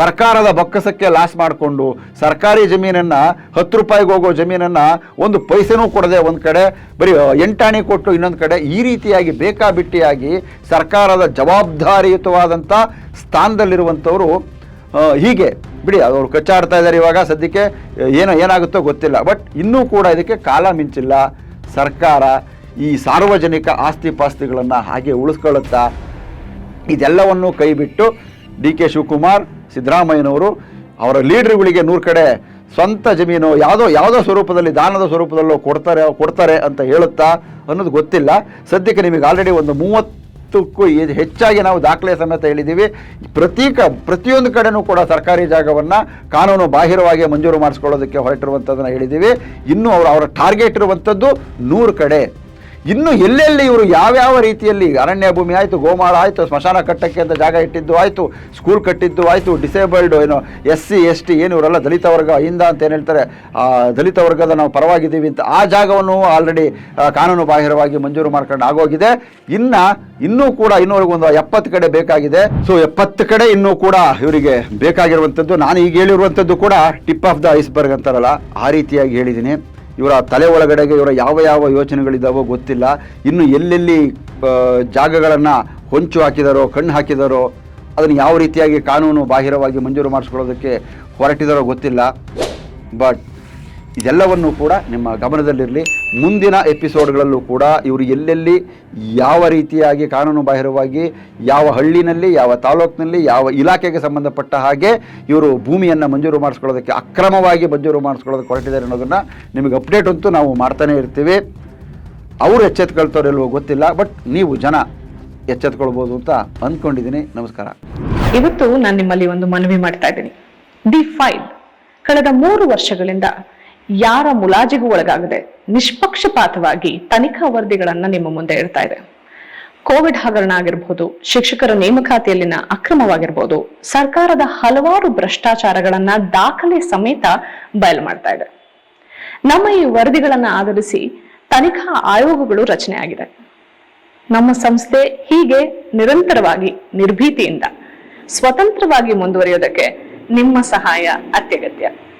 ಸರ್ಕಾರದ ಬೊಕ್ಕಸಕ್ಕೆ ಲಾಸ್ ಮಾಡಿಕೊಂಡು ಸರ್ಕಾರಿ ಜಮೀನನ್ನು ಹತ್ತು ರೂಪಾಯಿಗೆ ಹೋಗೋ ಜಮೀನನ್ನು ಒಂದು ಪೈಸೆನೂ ಕೊಡದೆ ಒಂದು ಕಡೆ, ಬರೀ ಎಂಟಾಣಿ ಕೊಟ್ಟು ಇನ್ನೊಂದು ಕಡೆ ಈ ರೀತಿಯಾಗಿ ಬೇಕಾಬಿಟ್ಟಿಯಾಗಿ ಸರ್ಕಾರದ ಜವಾಬ್ದಾರಿಯುತವಾದಂಥ ಸ್ಥಾನದಲ್ಲಿರುವಂಥವರು ಹೀಗೆ. ಬಿಡಿ, ಅವರು ಕಚ್ಚಾಡ್ತಾ ಇದ್ದಾರೆ ಇವಾಗ ಸದ್ಯಕ್ಕೆ ಏನೋ, ಏನಾಗುತ್ತೋ ಗೊತ್ತಿಲ್ಲ. ಬಟ್ ಇನ್ನೂ ಕೂಡ ಇದಕ್ಕೆ ಕಾಲ ಮಿಂಚಿಲ್ಲ. ಸರ್ಕಾರ ಈ ಸಾರ್ವಜನಿಕ ಆಸ್ತಿ ಪಾಸ್ತಿಗಳನ್ನು ಹಾಗೆ ಉಳಿಸ್ಕೊಳ್ಳುತ್ತಾ ಇದೆಲ್ಲವನ್ನು ಕೈಬಿಟ್ಟು ಡಿ ಕೆ ಶಿವಕುಮಾರ್, ಸಿದ್ದರಾಮಯ್ಯನವರು ಅವರ ಲೀಡರ್ಗಳಿಗೆ ನೂರು ಕಡೆ ಸ್ವಂತ ಜಮೀನು, ಯಾವುದೋ ಯಾವುದೋ ಸ್ವರೂಪದಲ್ಲಿ, ದಾನದ ಸ್ವರೂಪದಲ್ಲೋ ಕೊಡ್ತಾರೆ ಕೊಡ್ತಾರೆ ಅಂತ ಹೇಳುತ್ತಾ ಅನ್ನೋದು ಗೊತ್ತಿಲ್ಲ. ಸದ್ಯಕ್ಕೆ ನಿಮಗೆ ಆಲ್ರೆಡಿ ಒಂದು ಮೂವತ್ತಕ್ಕೂ ಹೆಚ್ಚಾಗಿ ನಾವು ದಾಖಲೆ ಸಮೇತ ಹೇಳಿದ್ದೀವಿ. ಪ್ರತೀಕ, ಪ್ರತಿಯೊಂದು ಕಡೆನೂ ಕೂಡ ಸರ್ಕಾರಿ ಜಾಗವನ್ನು ಕಾನೂನು ಬಾಹಿರವಾಗಿ ಮಂಜೂರು ಮಾಡಿಸ್ಕೊಳ್ಳೋದಕ್ಕೆ ಹೊರಟಿರುವಂಥದ್ದನ್ನು ಹೇಳಿದ್ದೀವಿ. ಇನ್ನು ಅವರು, ಅವರ ಟಾರ್ಗೆಟ್ ಇರುವಂಥದ್ದು ನೂರು ಕಡೆ. ಇನ್ನು ಎಲ್ಲೆಲ್ಲಿ ಇವರು ಯಾವ್ಯಾವ ರೀತಿಯಲ್ಲಿ ಅರಣ್ಯ ಭೂಮಿ ಆಯಿತು, ಗೋಮಾಳ ಆಯಿತು, ಸ್ಮಶಾನ ಕಟ್ಟಕ್ಕೆ ಅಂತ ಜಾಗ ಇಟ್ಟಿದ್ದು ಆಯಿತು ಸ್ಕೂಲ್ ಕಟ್ಟಿದ್ದು ಆಯಿತು ಡಿಸೇಬಲ್ಡ್ ಏನು ಎಸ್ ಸಿ ಎಸ್ ಟಿ ಏನು ಇವರೆಲ್ಲ ದಲಿತ ವರ್ಗ ಹಿಂದ ಅಂತ ಏನು ಹೇಳ್ತಾರೆ, ಆ, ದಲಿತ ವರ್ಗದ ನಾವು ಪರವಾಗಿದ್ದೀವಿ ಅಂತ ಆ ಜಾಗವನ್ನು ಆಲ್ರೆಡಿ ಕಾನೂನು ಬಾಹಿರವಾಗಿ ಮಂಜೂರು ಮಾಡ್ಕೊಂಡು ಆಗೋಗಿದೆ. ಇನ್ನು, ಇನ್ನೂ ಕೂಡ ಇನ್ನೂವರೆಗೂ ಒಂದು ಎಪ್ಪತ್ತು ಕಡೆ ಬೇಕಾಗಿದೆ. ಸೊ ಎಪ್ಪತ್ತು ಕಡೆ ಇನ್ನೂ ಕೂಡ ಇವರಿಗೆ ಬೇಕಾಗಿರುವಂಥದ್ದು, ನಾನು ಈಗ ಹೇಳಿರುವಂಥದ್ದು ಕೂಡ ಟಿಪ್ ಆಫ್ ದ ಐಸ್ಬರ್ಗ್ ಅಂತಾರಲ್ಲ, ಆ ರೀತಿಯಾಗಿ ಹೇಳಿದ್ದೀನಿ. ಇವರ ತಲೆ ಒಳಗಡೆಗೆ ಇವರ ಯಾವ ಯಾವ ಯೋಚನೆಗಳಿದ್ದಾವೋ ಗೊತ್ತಿಲ್ಲ. ಇನ್ನು ಎಲ್ಲೆಲ್ಲಿ ಜಾಗಗಳನ್ನು ಹೊಂಚು ಹಾಕಿದಾರೋ, ಕಣ್ಣು ಹಾಕಿದಾರೋ, ಅದನ್ನು ಯಾವ ರೀತಿಯಾಗಿ ಕಾನೂನು ಬಾಹಿರವಾಗಿ ಮಂಜೂರು ಮಾಡಿಸ್ಕೊಳ್ಳೋದಕ್ಕೆ ಹೊರಟಿದಾರೋ ಗೊತ್ತಿಲ್ಲ. ಬಟ್ ಇದೆಲ್ಲವನ್ನು ಕೂಡ ನಿಮ್ಮ ಗಮನದಲ್ಲಿರಲಿ. ಮುಂದಿನ ಎಪಿಸೋಡ್ಗಳಲ್ಲೂ ಕೂಡ ಇವರು ಎಲ್ಲೆಲ್ಲಿ ಯಾವ ರೀತಿಯಾಗಿ ಕಾನೂನು ಬಾಹಿರವಾಗಿ, ಯಾವ ಹಳ್ಳಿನಲ್ಲಿ, ಯಾವ ತಾಲೂಕಿನಲ್ಲಿ, ಯಾವ ಇಲಾಖೆಗೆ ಸಂಬಂಧಪಟ್ಟ ಹಾಗೆ ಇವರು ಭೂಮಿಯನ್ನು ಮಂಜೂರು ಮಾಡಿಸ್ಕೊಳ್ಳೋದಕ್ಕೆ ಅಕ್ರಮವಾಗಿ ಮಂಜೂರು ಮಾಡಿಸ್ಕೊಳ್ಳೋದಕ್ಕೆ ಹೊರಟಿದ್ದಾರೆ ಅನ್ನೋದನ್ನು ನಿಮಗೆ ಅಪ್ಡೇಟ್ ಅಂತೂ ನಾವು ಮಾಡ್ತಾನೆ ಇರ್ತೀವಿ. ಅವರು ಎಚ್ಚೆತ್ಕೊಳ್ತಾರೋ ಗೊತ್ತಿಲ್ಲ ಬಟ್ ನೀವು ಜನ ಎಚ್ಚೆತ್ಕೊಳ್ಬೋದು ಅಂತ ಅಂದ್ಕೊಂಡಿದ್ದೀನಿ ನಮಸ್ಕಾರ. ಇವತ್ತು ನಾನು ನಿಮ್ಮಲ್ಲಿ ಒಂದು ಮನವಿ ಮಾಡ್ತಾ ಇದ್ದೀನಿ. The file. ಕಳೆದ ಮೂರು ವರ್ಷಗಳಿಂದ ಯಾರ ಮುಲಾಜಿಗೂ ಒಳಗಾಗದೆ ನಿಷ್ಪಕ್ಷಪಾತವಾಗಿ ತನಿಖಾ ವರದಿಗಳನ್ನ ನಿಮ್ಮ ಮುಂದೆ ಇಡ್ತಾ ಇದೆ. ಕೋವಿಡ್ ಹಗರಣ ಆಗಿರ್ಬೋದು, ಶಿಕ್ಷಕರ ನೇಮಕಾತಿಯಲ್ಲಿನ ಅಕ್ರಮವಾಗಿರಬಹುದು ಸರ್ಕಾರದ ಹಲವಾರು ಭ್ರಷ್ಟಾಚಾರಗಳನ್ನ ದಾಖಲೆ ಸಮೇತ ಬಯಲು ಮಾಡ್ತಾ ಇದೆ. ನಮ್ಮ ಈ ವರದಿಗಳನ್ನ ಆಧರಿಸಿ ತನಿಖಾ ಆಯೋಗಗಳು ರಚನೆ ಆಗಿದೆ. ನಮ್ಮ ಸಂಸ್ಥೆ ಹೀಗೆ ನಿರಂತರವಾಗಿ ನಿರ್ಭೀತಿಯಿಂದ ಸ್ವತಂತ್ರವಾಗಿ ಮುಂದುವರಿಯೋದಕ್ಕೆ ನಿಮ್ಮ ಸಹಾಯ ಅತ್ಯಗತ್ಯ.